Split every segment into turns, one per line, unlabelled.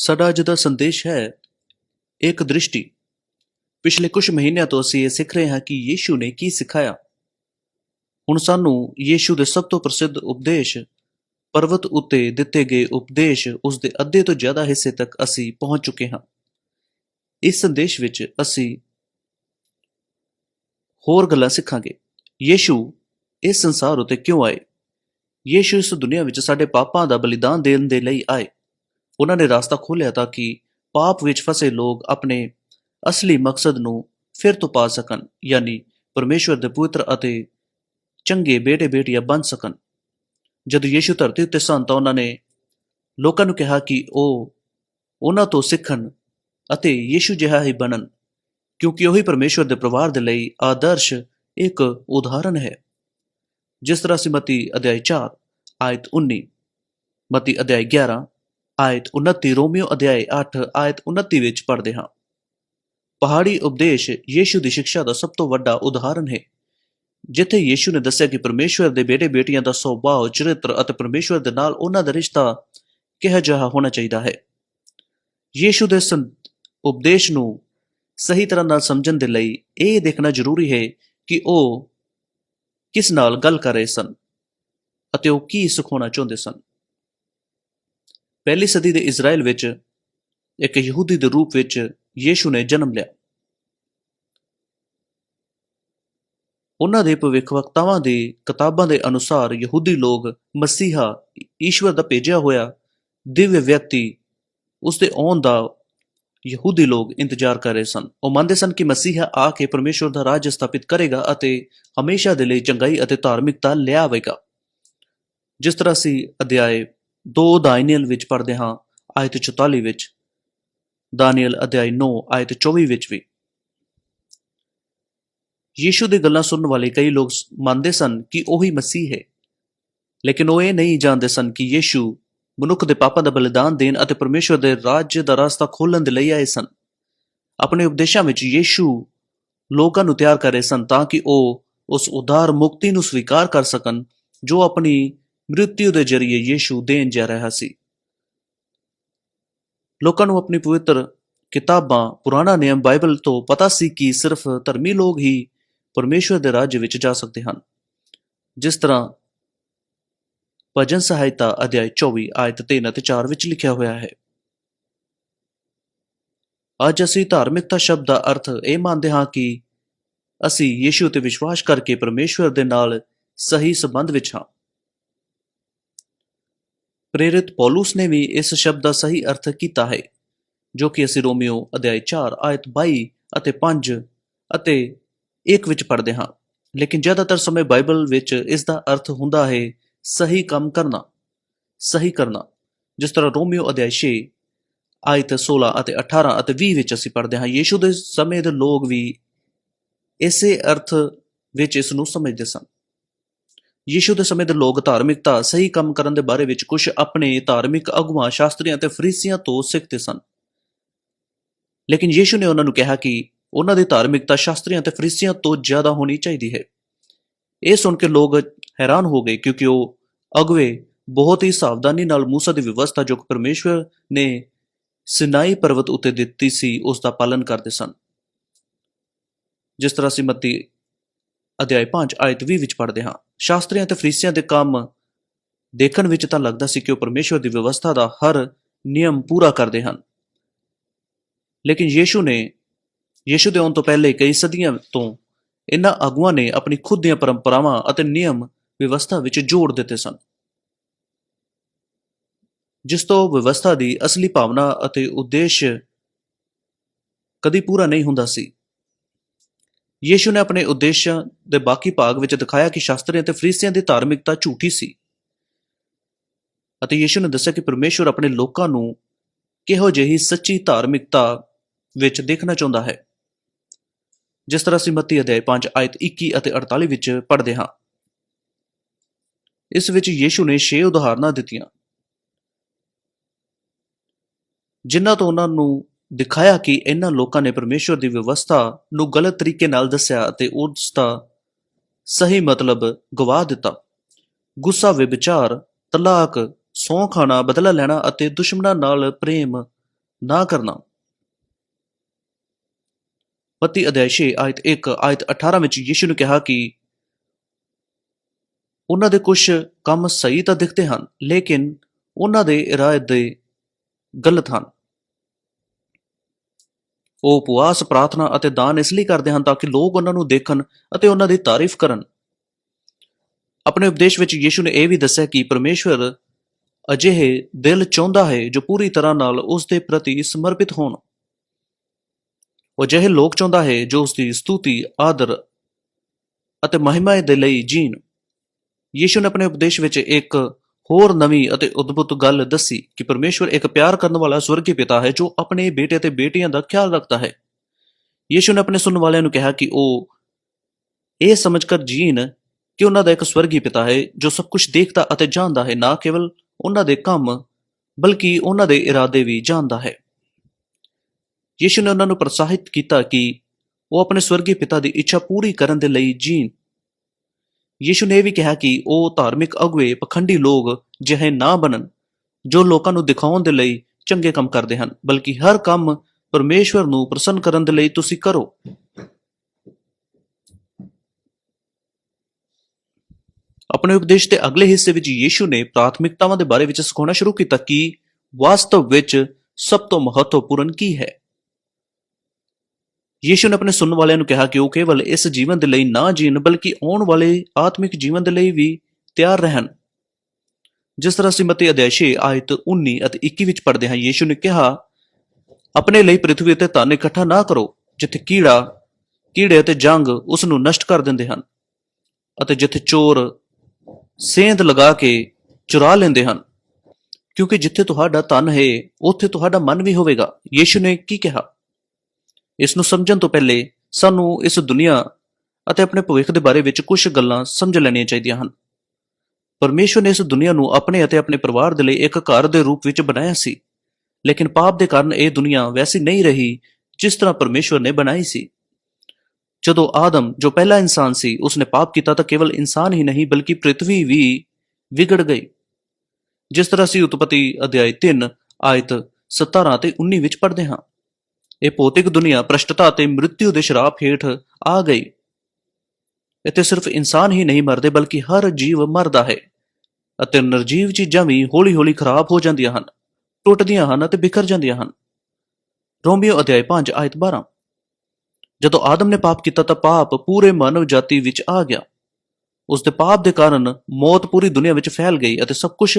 ਸਾਡਾ ਅੱਜ ਦਾ ਸੰਦੇਸ਼ ਹੈ ਇੱਕ ਦ੍ਰਿਸ਼ਟੀ। ਪਿਛਲੇ ਕੁਝ ਮਹੀਨਿਆਂ ਤੋਂ ਅਸੀਂ ਇਹ ਸਿੱਖ ਰਹੇ ਹਾਂ ਕਿ ਯੀਸ਼ੂ ਨੇ ਕੀ ਸਿਖਾਇਆ। ਹੁਣ ਸਾਨੂੰ ਯੀਸ਼ੂ ਦੇ ਸਭ ਤੋਂ ਪ੍ਰਸਿੱਧ ਉਪਦੇਸ਼, ਪਰਵਤ ਉੱਤੇ ਦਿੱਤੇ ਗਏ ਉਪਦੇਸ਼, ਉਸ ਦੇ ਅੱਧੇ ਤੋਂ ਜ਼ਿਆਦਾ ਹਿੱਸੇ ਤੱਕ ਅਸੀਂ ਪਹੁੰਚ ਚੁੱਕੇ ਹਾਂ। ਇਸ ਸੰਦੇਸ਼ ਵਿੱਚ ਅਸੀਂ ਹੋਰ ਗੱਲਾਂ ਸਿੱਖਾਂਗੇ। ਯੀਸ਼ੂ ਇਸ ਸੰਸਾਰ ਉਤੇ ਕਿਉਂ ਆਏ? ਯੀਸ਼ੂ ਇਸ ਦੁਨੀਆ ਵਿੱਚ ਸਾਡੇ ਪਾਪਾਂ ਦਾ ਬਲੀਦਾਨ ਦੇਣ ਦੇ ਲਈ ਆਏ। ਉਹਨਾਂ ਨੇ ਰਸਤਾ ਖੋਲ੍ਹਿਆ ਤਾਂ ਕਿ ਪਾਪ ਵਿੱਚ ਫਸੇ ਲੋਕ ਆਪਣੇ ਅਸਲੀ ਮਕਸਦ ਨੂੰ ਫਿਰ ਤੋਂ ਪਾ ਸਕਣ, ਯਾਨੀ ਪਰਮੇਸ਼ਵਰ ਦੇ ਪੁੱਤਰ ਅਤੇ ਚੰਗੇ ਬੇਟੇ ਬੇਟੀਆਂ ਬਣ ਸਕਣ। ਜਦੋਂ ਯੀਸ਼ੂ ਧਰਤੀ ਉੱਤੇ ਸਨ ਤਾਂ ਉਹਨਾਂ ਨੇ ਲੋਕਾਂ ਨੂੰ ਕਿਹਾ ਕਿ ਉਹ ਉਹਨਾਂ ਤੋਂ ਸਿੱਖਣ ਅਤੇ ਯੀਸ਼ੂ ਜਿਹਾ ਹੀ ਬਣਨ, ਕਿਉਂਕਿ ਉਹੀ ਪਰਮੇਸ਼ਵਰ ਦੇ ਪਰਿਵਾਰ ਦੇ ਲਈ ਆਦਰਸ਼ ਇੱਕ ਉਦਾਹਰਣ ਹੈ। ਜਿਸ ਤਰ੍ਹਾਂ ਅਸੀਂ ਮਤੀ ਅਧਿਆਇ 4 ਆਇਤ 19 ਮਤੀ ਅਧਿਆਇ 11 ਆਇਤ 29 ਰੋਮੀਓ ਅਧਿਆਇ 8 ਆਇਤ 29 ਵਿੱਚ ਪੜ੍ਹਦੇ ਹਾਂ। ਪਹਾੜੀ ਉਪਦੇਸ਼ ਯੀਸ਼ੂ ਦੀ ਸਿੱਖਿਆ ਦਾ ਸਭ ਤੋਂ ਵੱਡਾ ਉਦਾਹਰਣ ਹੈ। ਜਿੱਥੇ ਯੀਸ਼ੂ ਨੇ ਦੱਸਿਆ ਕਿ ਪਰਮੇਸ਼ਵਰ ਦੇ ਬੇਟੇ ਬੇਟੀਆਂ ਦਾ ਸੁਭਾਅ, ਚਰਿੱਤਰ ਅਤੇ ਪਰਮੇਸ਼ਵਰ ਦੇ ਨਾਲ ਉਹਨਾਂ ਦਾ ਰਿਸ਼ਤਾ ਕਿਹੋ ਜਿਹਾ ਹੋਣਾ ਚਾਹੀਦਾ ਹੈ। ਯੀਸ਼ੂ ਦੇ ਸੰ- ਉਪਦੇਸ਼ ਨੂੰ ਸਹੀ ਤਰ੍ਹਾਂ ਨਾਲ ਸਮਝਣ ਦੇ ਲਈ ਇਹ ਦੇਖਣਾ ਜ਼ਰੂਰੀ ਹੈ ਕਿ ਉਹ ਕਿਸ ਨਾਲ ਗੱਲ ਕਰ ਰਹੇ ਸਨ ਅਤੇ ਉਹ ਕੀ ਸਿਖਾਉਣਾ ਚਾਹੁੰਦੇ ਸਨ। ਪਹਿਲੀ ਸਦੀ ਦੇ ਇਜ਼ਰਾਈਲ ਵਿੱਚ ਇੱਕ ਯਹੂਦੀ ਦੇ ਰੂਪ ਵਿੱਚ ਯੀਸ਼ੂ ਨੇ ਜਨਮ ਲਿਆ। ਉਹਨਾਂ ਦੇ ਭਵਿੱਖਵਕਤਾਵਾਂ ਦੀ ਕਿਤਾਬਾਂ ਦੇ ਅਨੁਸਾਰ ਯਹੂਦੀ ਲੋਕ ਮਸੀਹਾ ਈਸ਼ਵਰ ਦਾ ਭੇਜਿਆ ਹੋਇਆ ਦਿਵਯ ਵਿਅਕਤੀ ਉਸ ਦੇ ਆਉਣ ਦਾ ਯਹੂਦੀ ਲੋਕ ਇੰਤਜ਼ਾਰ ਕਰ ਰਹੇ ਸਨ। ਉਹ ਮੰਨਦੇ ਸਨ ਕਿ ਮਸੀਹਾ ਆ ਕੇ ਪਰਮੇਸ਼ਵਰ ਦਾ ਰਾਜ ਸਥਾਪਿਤ ਕਰੇਗਾ ਅਤੇ ਹਮੇਸ਼ਾ ਦੇ ਲਈ ਚੰਗਾਈ ਅਤੇ ਧਾਰਮਿਕਤਾ ਲਿਆ ਆਵੇਗਾ। ਜਿਸ ਤਰ੍ਹਾਂ ਅਸੀਂ ਅਧਿਆਏ 2 ਦਾਨੀਏਲ ਵਿੱਚ ਪੜ੍ਹਦੇ ਹਾਂ, ਆਇਤ 44 ਵਿੱਚ ਦਾਨੀਏਲ ਅਧਿਆਇ 9 ਆਇਤ 24 ਵਿੱਚ ਵੀ। ਯੀਸ਼ੂ ਦੀ ਗੱਲਾਂ ਸੁਣਨ ਵਾਲੇ ਕਈ ਲੋਕ ਮੰਨਦੇ ਸਨ ਕਿ ਉਹੀ ਮਸੀਹ ਹੈ। ਲੇਕਿਨ ਉਹ ਇਹ ਨਹੀਂ ਜਾਣਦੇ ਸਨ ਕਿ ਯੀਸ਼ੂ ਮਨੁੱਖ ਦੇ ਪਾਪਾਂ ਦਾ ਬਲੀਦਾਨ ਦੇਣ ਅਤੇ ਪਰਮੇਸ਼ਵਰ ਦੇ ਰਾਜ ਦਾ ਰਸਤਾ ਖੋਲਣ ਦੇ ਲਈ ਆਏ ਸਨ। ਆਪਣੇ ਉਪਦੇਸ਼ਾਂ ਵਿੱਚ ਯੀਸ਼ੂ ਲੋਕਾਂ ਨੂੰ ਤਿਆਰ ਕਰ ਰਹੇ ਸਨ ਤਾਂ ਕਿ ਉਹ ਉਸ ਉਦਾਰ ਮੁਕਤੀ ਨੂੰ ਸਵੀਕਾਰ ਕਰ ਸਕਣ, ਜੋ ਆਪਣੀ ਮ੍ਰਿਤਿੂ ਦੇ ਜ਼ਰੀਏ ਯੀਸ਼ੂ ਦੇਣ ਜਾ ਰਿਹਾ ਸੀ। ਲੋਕਾਂ ਨੂੰ ਆਪਣੀ ਪਵਿੱਤਰ ਕਿਤਾਬਾਂ, ਪੁਰਾਣਾ ਨਿਯਮ, ਬਾਈਬਲ ਤੋਂ ਪਤਾ ਸੀ ਕਿ ਸਿਰਫ ਧਰਮੀ ਲੋਕ ਹੀ ਪਰਮੇਸ਼ਵਰ ਦੇ ਰਾਜ ਵਿੱਚ ਜਾ ਸਕਦੇ ਹਨ। ਜਿਸ ਤਰ੍ਹਾਂ ਭਜਨ ਸਹਾਇਤਾ ਅਧਿਆਇ 24 ਆਇਤ 3 ਅਤੇ 4 ਵਿੱਚ ਲਿਖਿਆ ਹੋਇਆ ਹੈ। ਅੱਜ ਅਸੀਂ ਧਾਰਮਿਕਤਾ ਸ਼ਬਦ ਦਾ ਅਰਥ ਇਹ ਮੰਨਦੇ ਹਾਂ ਕਿ ਅਸੀਂ ਯੀਸ਼ੂ ਤੇ ਵਿਸ਼ਵਾਸ ਕਰਕੇ ਪਰਮੇਸ਼ਵਰ ਦੇ ਨਾਲ ਸਹੀ ਸੰਬੰਧ ਵਿੱਚ ਹਾਂ। ਪ੍ਰੇਰਿਤ ਪੌਲਸ ਨੇ ਵੀ ਇਸ ਸ਼ਬਦ ਦਾ ਸਹੀ ਅਰਥ ਕੀਤਾ ਹੈ, ਜੋ ਕਿ ਅਸੀਂ ਰੋਮੀਓ ਅਧਿਆਇ 4 ਆਇਤ 22 ਅਤੇ 5 ਅਤੇ 1 ਵਿੱਚ ਪੜ੍ਹਦੇ ਹਾਂ। ਲੇਕਿਨ ਜ਼ਿਆਦਾਤਰ ਸਮੇਂ ਬਾਈਬਲ ਵਿੱਚ ਇਸ ਦਾ ਅਰਥ ਹੁੰਦਾ ਹੈ, ਸਹੀ ਕੰਮ ਕਰਨਾ, ਸਹੀ ਕਰਨਾ। ਜਿਸ ਤਰ੍ਹਾਂ ਰੋਮੀਓ ਅਧਿਆਇ 6 ਆਇਤ 16 ਅਤੇ 18 ਅਤੇ 20 ਵਿੱਚ ਅਸੀਂ ਪੜ੍ਹਦੇ ਹਾਂ, ਯੀਸ਼ੂ ਦੇ ਸਮੇਂ ਦੇ ਲੋਕ ਵੀ ਇਸੇ ਅਰਥ ਵਿੱਚ ਇਸ ਨੂੰ ਸਮਝਦੇ ਸਨ। ਯੀਸ਼ੂ ਦੇ ਸਮੇਂ ਦੇ ਲੋਕ ਧਾਰਮਿਕਤਾ, ਸਹੀ ਕੰਮ ਕਰਨ ਦੇ ਬਾਰੇ ਵਿੱਚ ਕੁਝ ਆਪਣੇ ਧਾਰਮਿਕ ਅਗੁਆਂ ਸ਼ਾਸਤਰੀਆਂ ਅਤੇ ਫਰੀਸੀਆਂ ਤੋਂ ਸਿੱਖਦੇ ਸਨ। ਲੇਕਿਨ ਯੀਸ਼ੂ ਨੇ ਉਹਨਾਂ ਨੂੰ ਕਿਹਾ ਕਿ ਉਹਨਾਂ ਦੀ ਧਾਰਮਿਕਤਾ ਸ਼ਾਸਤਰੀਆਂ ਅਤੇ ਫਰੀਸੀਆਂ ਤੋਂ ਜ਼ਿਆਦਾ ਹੋਣੀ ਚਾਹੀਦੀ ਹੈ। ਇਹ ਸੁਣ ਕੇ ਲੋਕ ਹੈਰਾਨ ਹੋ ਗਏ ਕਿਉਂਕਿ ਉਹ ਅਗਵੇ ਬਹੁਤ ਹੀ ਸਾਵਧਾਨੀ ਨਾਲ ਮੂਸਾ ਦੀ ਵਿਵਸਥਾ ਜੋ ਕਿ ਪਰਮੇਸ਼ਵਰ ਨੇ ਸਿਨਾਈ ਪਰਬਤ ਉੱਤੇ ਦਿੱਤੀ ਸੀ, ਉਸ ਦਾ ਪਾਲਨ ਕਰਦੇ ਸਨ। ਜਿਸ ਤਰ੍ਹਾਂ ਅਸੀਂ ਮੱਤੀ ਅਧਿਆਇ 5 ਆਇਤ 20 ਵਿੱਚ ਪੜ੍ਹਦੇ ਹਾਂ। ਸ਼ਾਸਤਰੀਆਂ ਅਤੇ ਫਰੀਸੀਆਂ ਦੇ ਕੰਮ ਦੇਖਣ ਵਿੱਚ ਤਾਂ ਲੱਗਦਾ ਸੀ ਕਿ ਉਹ ਪਰਮੇਸ਼ਵਰ ਦੀ ਵਿਵਸਥਾ ਦਾ ਹਰ ਨਿਯਮ ਪੂਰਾ ਕਰਦੇ ਹਨ। ਲੇਕਿਨ ਯੀਸ਼ੂ ਨੇ, ਯੀਸ਼ੂ ਦੇ ਆਉਣ ਤੋਂ ਪਹਿਲੇ ਕਈ ਸਦੀਆਂ ਤੋਂ ਇਹਨਾਂ ਆਗੂਆਂ ਨੇ ਆਪਣੀ ਖੁਦ ਦੀਆਂ ਪਰੰਪਰਾਵਾਂ ਅਤੇ ਨਿਯਮ ਵਿਵਸਥਾ ਵਿੱਚ ਜੋੜ ਦਿੱਤੇ ਸਨ। ਜਿਸ ਤੋਂ ਵਿਵਸਥਾ ਦੀ ਅਸਲੀ ਭਾਵਨਾ ਅਤੇ ਉਦੇਸ਼ ਕਦੀ ਪੂਰਾ ਨਹੀਂ ਹੁੰਦਾ ਸੀ। ਯੀਸ਼ੂ ਨੇ ਆਪਣੇ ਉਦੇਸ਼ਾਂ ਦੇ ਬਾਕੀ ਭਾਗ ਵਿੱਚ ਦਿਖਾਇਆ ਕਿ ਸ਼ਾਸਤਰੀਆਂ ਅਤੇ ਫਰੀਸੀਆਂ ਦੀ ਧਾਰਮਿਕਤਾ ਝੂਠੀ ਸੀ। ਅਤੇ ਯੀਸ਼ੂ ਨੇ ਦੱਸਿਆ ਕਿ ਪਰਮੇਸ਼ਵਰ ਆਪਣੇ ਲੋਕਾਂ ਨੂੰ ਕਿਹੋ ਜਿਹੀ ਸੱਚੀ ਧਾਰਮਿਕਤਾ ਵਿੱਚ ਦੇਖਣਾ ਚਾਹੁੰਦਾ ਹੈ। ਜਿਸ ਤਰ੍ਹਾਂ ਅਸੀਂ ਮੱਤੀ ਅਧਿਆਇ 5 ਆਇਤ 21 ਅਤੇ 48 ਵਿੱਚ ਪੜ੍ਹਦੇ ਹਾਂ। ਇਸ ਵਿੱਚ ਯੀਸ਼ੂ ਨੇ 6 ਉਦਾਹਰਨਾਂ ਦਿੱਤੀਆਂ, ਜਿਨ੍ਹਾਂ ਤੋਂ ਉਹਨਾਂ ਨੂੰ ਦਿਖਾਇਆ ਕਿ ਇਹਨਾਂ ਲੋਕਾਂ ਨੇ ਪਰਮੇਸ਼ਵਰ ਦੀ ਵਿਵਸਥਾ ਨੂੰ ਗਲਤ ਤਰੀਕੇ ਨਾਲ ਦੱਸਿਆ ਅਤੇ ਉਸ ਦਾ ਸਹੀ ਮਤਲਬ ਗਵਾ ਦਿੱਤਾ। ਗੁੱਸਾ ਵਿਚਾਰ ਤਲਾਕ ਸੌਂ ਖਾਣਾ, ਬਦਲਾ ਲੈਣਾ ਅਤੇ ਦੁਸ਼ਮਣਾਂ ਨਾਲ ਪ੍ਰੇਮ ਨਾ ਕਰਨਾ। ਮਤੀ ਅਧਿਆਇ 6 ਆਇਤ 1 ਆਇਤ 18 ਵਿੱਚ ਯਿਸ਼ੂ ਨੇ ਕਿਹਾ ਕਿ ਉਹਨਾਂ ਦੇ ਕੁਝ ਕੰਮ ਸਹੀ ਤਾਂ ਦਿਖਦੇ ਹਨ, ਲੇਕਿਨ ਉਹਨਾਂ ਦੇ ਇਰਾਦੇ ਗਲਤ ਹਨ। ਉਹ ਉਪਵਾਸ, ਪ੍ਰਾਰਥਨਾ ਅਤੇ ਦਾਨ ਇਸ ਲਈ ਕਰਦੇ ਹਨ ਤਾਂ ਕਿ ਲੋਕ ਉਹਨਾਂ ਨੂੰ ਦੇਖਣ ਅਤੇ ਉਹਨਾਂ ਦੀ ਤਾਰੀਫ ਕਰਨ। ਆਪਣੇ ਉਪਦੇਸ਼ ਵਿੱਚ ਯੀਸ਼ੂ ਨੇ ਇਹ ਵੀ ਦੱਸਿਆ ਕਿ ਪਰਮੇਸ਼ਵਰ ਅਜਿਹੇ ਦਿਲ ਚਾਹੁੰਦਾ ਹੈ ਜੋ ਪੂਰੀ ਤਰ੍ਹਾਂ ਨਾਲ ਉਸ ਦੇ ਪ੍ਰਤੀ ਸਮਰਪਿਤ ਹੋਣ। ਉਹ ਅਜਿਹੇ ਲੋਕ ਚਾਹੁੰਦਾ ਹੈ ਜੋ ਉਸ ਦੀ ਸਤੂਤੀ, ਆਦਰ ਅਤੇ ਮਹਿਮਾ ਦੇ ਲਈ ਜੀਣ। ਯੀਸ਼ੂ ਨੇ ਆਪਣੇ ਉਪਦੇਸ਼ ਵਿੱਚ ਇੱਕ ਹੋਰ ਨਵੀਂ ਅਤੇ ਉਦਭੁਤ ਗੱਲ ਦੱਸੀ ਕਿ ਪਰਮੇਸ਼ਵਰ ਇੱਕ ਪਿਆਰ ਕਰਨ ਵਾਲਾ ਸਵਰਗੀ ਪਿਤਾ ਹੈ ਜੋ ਆਪਣੇ ਬੇਟੇ ਅਤੇ ਬੇਟੀਆਂ ਦਾ ਖਿਆਲ ਰੱਖਦਾ ਹੈ। ਯੀਸ਼ੂ ਨੇ ਆਪਣੇ ਸੁਣਨ ਵਾਲਿਆਂ ਨੂੰ ਕਿਹਾ ਕਿ ਉਹ ਇਹ ਸਮਝ ਕਰ ਜੀਣ ਕਿ ਉਹਨਾਂ ਦਾ ਇੱਕ ਸਵਰਗੀ ਪਿਤਾ ਹੈ ਜੋ ਸਭ ਕੁਝ ਦੇਖਦਾ ਅਤੇ ਜਾਣਦਾ ਹੈ, ਨਾ ਕੇਵਲ ਉਹਨਾਂ ਦੇ ਕੰਮ, ਬਲਕਿ ਉਹਨਾਂ ਦੇ ਇਰਾਦੇ ਵੀ ਜਾਣਦਾ ਹੈ। ਯੀਸ਼ੂ ਨੇ ਉਹਨਾਂ ਨੂੰ ਪ੍ਰੋਤਸਾਹਿਤ ਕੀਤਾ ਕਿ ਉਹ ਆਪਣੇ ਸਵਰਗੀ ਪਿਤਾ ਦੀ ਇੱਛਾ ਪੂਰੀ ਕਰਨ ਦੇ ਲਈ ਜੀਣ ਯੀਸ਼ੂ ਨੇ ਇਹ ਵੀ ਕਿਹਾ ਕਿ ਉਹ ਧਾਰਮਿਕ ਅਗਵੇ, ਪਖੰਡੀ ਲੋਕ ਜਿਹੇ ਨਾ ਬਣਨ, ਜੋ ਲੋਕਾਂ ਨੂੰ ਦਿਖਾਉਣ ਦੇ ਲਈ ਚੰਗੇ ਕੰਮ ਕਰਦੇ ਹਨ, ਬਲਕਿ ਹਰ ਕੰਮ ਪਰਮੇਸ਼ਵਰ ਨੂੰ ਪ੍ਰਸੰਨ ਕਰਨ ਦੇ ਲਈ ਤੁਸੀਂ ਕਰੋ। ਆਪਣੇ ਉਪਦੇਸ਼ ਦੇ ਅਗਲੇ ਹਿੱਸੇ ਵਿੱਚ ਯੀਸ਼ੂ ਨੇ ਪ੍ਰਾਥਮਿਕਤਾਵਾਂ ਦੇ ਬਾਰੇ ਵਿੱਚ ਸਿਖਾਉਣਾ ਸ਼ੁਰੂ ਕੀਤਾ ਕਿ ਵਾਸਤਵ ਵਿੱਚ ਸਭ ਤੋਂ ਮਹੱਤਵਪੂਰਨ ਕੀ ਹੈ। ਯੀਸ਼ੂ ਨੇ ਆਪਣੇ ਸੁਣਨ ਵਾਲਿਆਂ ਨੂੰ ਕਿਹਾ ਕਿ ਉਹ ਕੇਵਲ ਇਸ ਜੀਵਨ ਦੇ ਲਈ ਨਾ ਜੀਣ, ਬਲਕਿ ਆਉਣ ਵਾਲੇ ਆਤਮਿਕ ਜੀਵਨ ਦੇ ਲਈ ਵੀ ਤਿਆਰ ਰਹਿਣ। ਜਿਸ ਤਰ੍ਹਾਂ ਅਸੀਂ ਮਤੀ ਅਧਿਆਇ 6 ਆਇਤ 19 ਅਤੇ 21 ਵਿੱਚ ਪੜ੍ਹਦੇ ਹਾਂ ਯੀਸ਼ੂ ਨੇ ਕਿਹਾ, ਆਪਣੇ ਲਈ ਪ੍ਰithvi ਤੇ ਧਨ ਇਕੱਠਾ ਨਾ ਕਰੋ, ਜਿੱਥੇ ਕੀੜਾ, ਕੀੜੇ ਅਤੇ ਜੰਗ ਉਸ ਨੂੰ ਨਸ਼ਟ ਕਰ ਦਿੰਦੇ ਹਨ ਅਤੇ ਜਿੱਥੇ ਚੋਰ ਸੇਂਧ ਲਗਾ ਕੇ ਚੁਰਾ ਲੈਂਦੇ ਹਨ। ਕਿਉਂਕਿ ਜਿੱਥੇ ਤੁਹਾਡਾ ਧਨ ਹੈ, ਉੱਥੇ ਤੁਹਾਡਾ ਮਨ ਵੀ ਹੋਵੇਗਾ। ਯੀਸ਼ੂ ਨੇ ਕੀ ਕਿਹਾ? ਇਸ ਨੂੰ ਸਮਝਣ ਤੋਂ ਪਹਿਲੇ ਸਾਨੂੰ ਇਸ ਦੁਨੀਆ ਅਤੇ ਆਪਣੇ ਭਵਿੱਖ ਦੇ ਬਾਰੇ ਵਿੱਚ ਕੁਝ ਗੱਲਾਂ ਸਮਝ ਲੈਣੀਆਂ ਚਾਹੀਦੀਆਂ ਹਨ। ਪਰਮੇਸ਼ਵਰ ਨੇ ਇਸ ਦੁਨੀਆ ਨੂੰ ਆਪਣੇ ਅਤੇ ਆਪਣੇ ਪਰਿਵਾਰ ਦੇ ਲਈ ਇੱਕ ਘਰ ਦੇ ਰੂਪ ਵਿੱਚ ਬਣਾਇਆ ਸੀ, ਲੇਕਿਨ ਪਾਪ ਦੇ ਕਾਰਨ ਇਹ ਦੁਨੀਆ ਵੈਸੀ ਨਹੀਂ ਰਹੀ ਜਿਸ ਤਰ੍ਹਾਂ ਪਰਮੇਸ਼ਵਰ ਨੇ ਬਣਾਈ ਸੀ। ਜਦੋਂ ਆਦਮ, ਜੋ ਪਹਿਲਾ ਇਨਸਾਨ ਸੀ, ਉਸਨੇ ਪਾਪ ਕੀਤਾ ਤਾਂ ਕੇਵਲ ਇਨਸਾਨ ਹੀ ਨਹੀਂ, ਬਲਕਿ ਪ੍ਰithvi ਵੀ ਵਿਗੜ ਗਈ। ਜਿਸ ਤਰ੍ਹਾਂ ਅਸੀਂ ਉਤਪਤੀ ਅਧਿਆਇ 3 ਆਇਤ 17 ਅਤੇ 19 ਵਿੱਚ ਪੜ੍ਹਦੇ ਹਾਂ। ਇਹ ਭੌਤਿਕ ਦੁਨੀਆ ਭ੍ਰਸ਼ਟਤਾ ਅਤੇ ਮ੍ਰਿਤਿਉ ਦੇ ਸ਼ਰਾਪ ਹੇਠ ਆ ਗਈ। ਇੱਥੇ ਸਿਰਫ ਇਨਸਾਨ ਹੀ ਨਹੀਂ ਮਰਦੇ, ਬਲਕਿ ਹਰ ਜੀਵ ਮਰਦਾ ਹੈ ਅਤੇ ਨਿਰਜੀਵ ਚੀਜ਼ਾਂ ਵੀ ਹੌਲੀ-ਹੌਲੀ ਖਰਾਬ ਹੋ ਜਾਂਦੀਆਂ ਹਨ, ਟੁੱਟਦੀਆਂ ਹਨ ਅਤੇ ਬਿਖਰ ਜਾਂਦੀਆਂ ਹਨ। ਰੋਮੀਓ ਅਧਿਆਇ 5 ਆਇਤ 12 ਜਦੋਂ ਆਦਮ ਨੇ ਪਾਪ ਕੀਤਾ ਤਾਂ ਪਾਪ ਪੂਰੇ ਮਾਨਵ ਜਾਤੀ ਵਿੱਚ ਆ ਗਿਆ। ਉਸ ਦੇ ਪਾਪ ਦੇ ਕਾਰਨ ਮੌਤ ਪੂਰੀ ਦੁਨੀਆ ਵਿੱਚ ਫੈਲ ਗਈ ਅਤੇ ਸਭ ਕੁਝ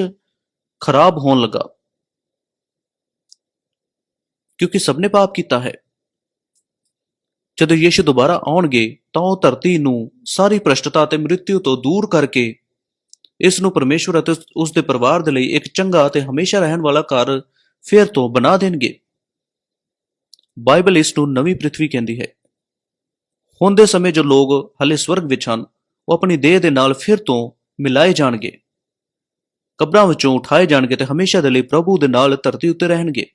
ਖਰਾਬ ਹੋਣ ਲੱਗਾ। ਕਿਉਂਕਿ ਸਭ ਨੇ ਪਾਪ ਕੀਤਾ ਹੈ। ਜਦੋਂ ਯੀਸ਼ੂ ਦੁਬਾਰਾ ਆਉਣਗੇ, ਤਾਂ ਉਹ ਧਰਤੀ ਨੂੰ ਸਾਰੀ ਭ੍ਰਸ਼ਟਤਾ ਅਤੇ ਮ੍ਰਿਤਿਉ ਤੋਂ ਦੂਰ ਕਰਕੇ ਇਸ ਨੂੰ ਪਰਮੇਸ਼ਵਰ ਅਤੇ ਉਸ ਦੇ ਪਰਿਵਾਰ ਦੇ ਲਈ ਇੱਕ ਚੰਗਾ ਅਤੇ ਹਮੇਸ਼ਾ ਰਹਿਣ ਵਾਲਾ ਘਰ ਫਿਰ ਤੋਂ ਬਣਾ ਦੇਣਗੇ। ਬਾਈਬਲ ਇਸ ਨੂੰ ਨਵੀਂ ਪ੍ਰithvi ਕਹਿੰਦੀ ਹੈ। ਹੁਣ ਦੇ ਸਮੇਂ ਜੋ ਲੋਕ ਹਲੇ ਸਵਰਗ ਵਿੱਚ ਹਨ, ਉਹ ਆਪਣੀ ਦੇਹ ਦੇ ਨਾਲ ਫਿਰ ਤੋਂ ਮਿਲਾਏ ਜਾਣਗੇ। ਕਬਰਾਂ ਵਿੱਚੋਂ ਉਠਾਏ ਜਾਣਗੇ ਤੇ ਹਮੇਸ਼ਾ ਦੇ ਲਈ ਪ੍ਰਭੂ ਦੇ ਨਾਲ ਧਰਤੀ ਉੱਤੇ ਰਹਿਣਗੇ।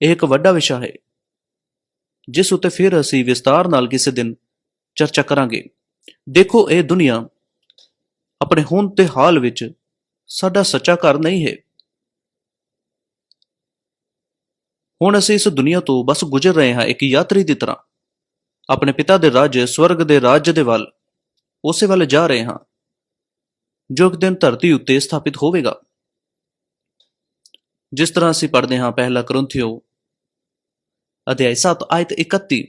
ਇਹ ਇੱਕ ਵੱਡਾ ਵਿਸ਼ਾ ਹੈ, ਜਿਸ ਉੱਤੇ ਫਿਰ ਅਸੀਂ ਵਿਸਤਾਰ ਨਾਲ ਕਿਸੇ ਦਿਨ ਚਰਚਾ ਕਰਾਂਗੇ। ਦੇਖੋ, ਇਹ ਦੁਨੀਆ ਆਪਣੇ ਹੁਣ ਤੇ ਹਾਲ ਵਿੱਚ ਸਾਡਾ ਸੱਚਾ ਘਰ ਨਹੀਂ ਹੈ। ਹੁਣ ਅਸੀਂ ਇਸ ਦੁਨੀਆ ਤੋਂ ਬਸ ਗੁਜ਼ਰ ਰਹੇ ਹਾਂ ਇੱਕ ਯਾਤਰੀ ਦੀ ਤਰ੍ਹਾਂ। ਆਪਣੇ ਪਿਤਾ ਦੇ ਰਾਜ, ਸਵਰਗ ਦੇ ਰਾਜ ਦੇ ਵੱਲ ਉਸੇ ਵੱਲ ਜਾ ਰਹੇ ਹਾਂ, ਜੋ ਇੱਕ ਦਿਨ ਧਰਤੀ ਉੱਤੇ ਸਥਾਪਿਤ ਹੋਵੇਗਾ। ਜਿਸ ਤਰ੍ਹਾਂ ਅਸੀਂ ਪੜ੍ਹਦੇ ਹਾਂ ਪਹਿਲਾ ਕਰੰਥਿਓ ਅਧਿਆਇ 7 ਆਇਤ 31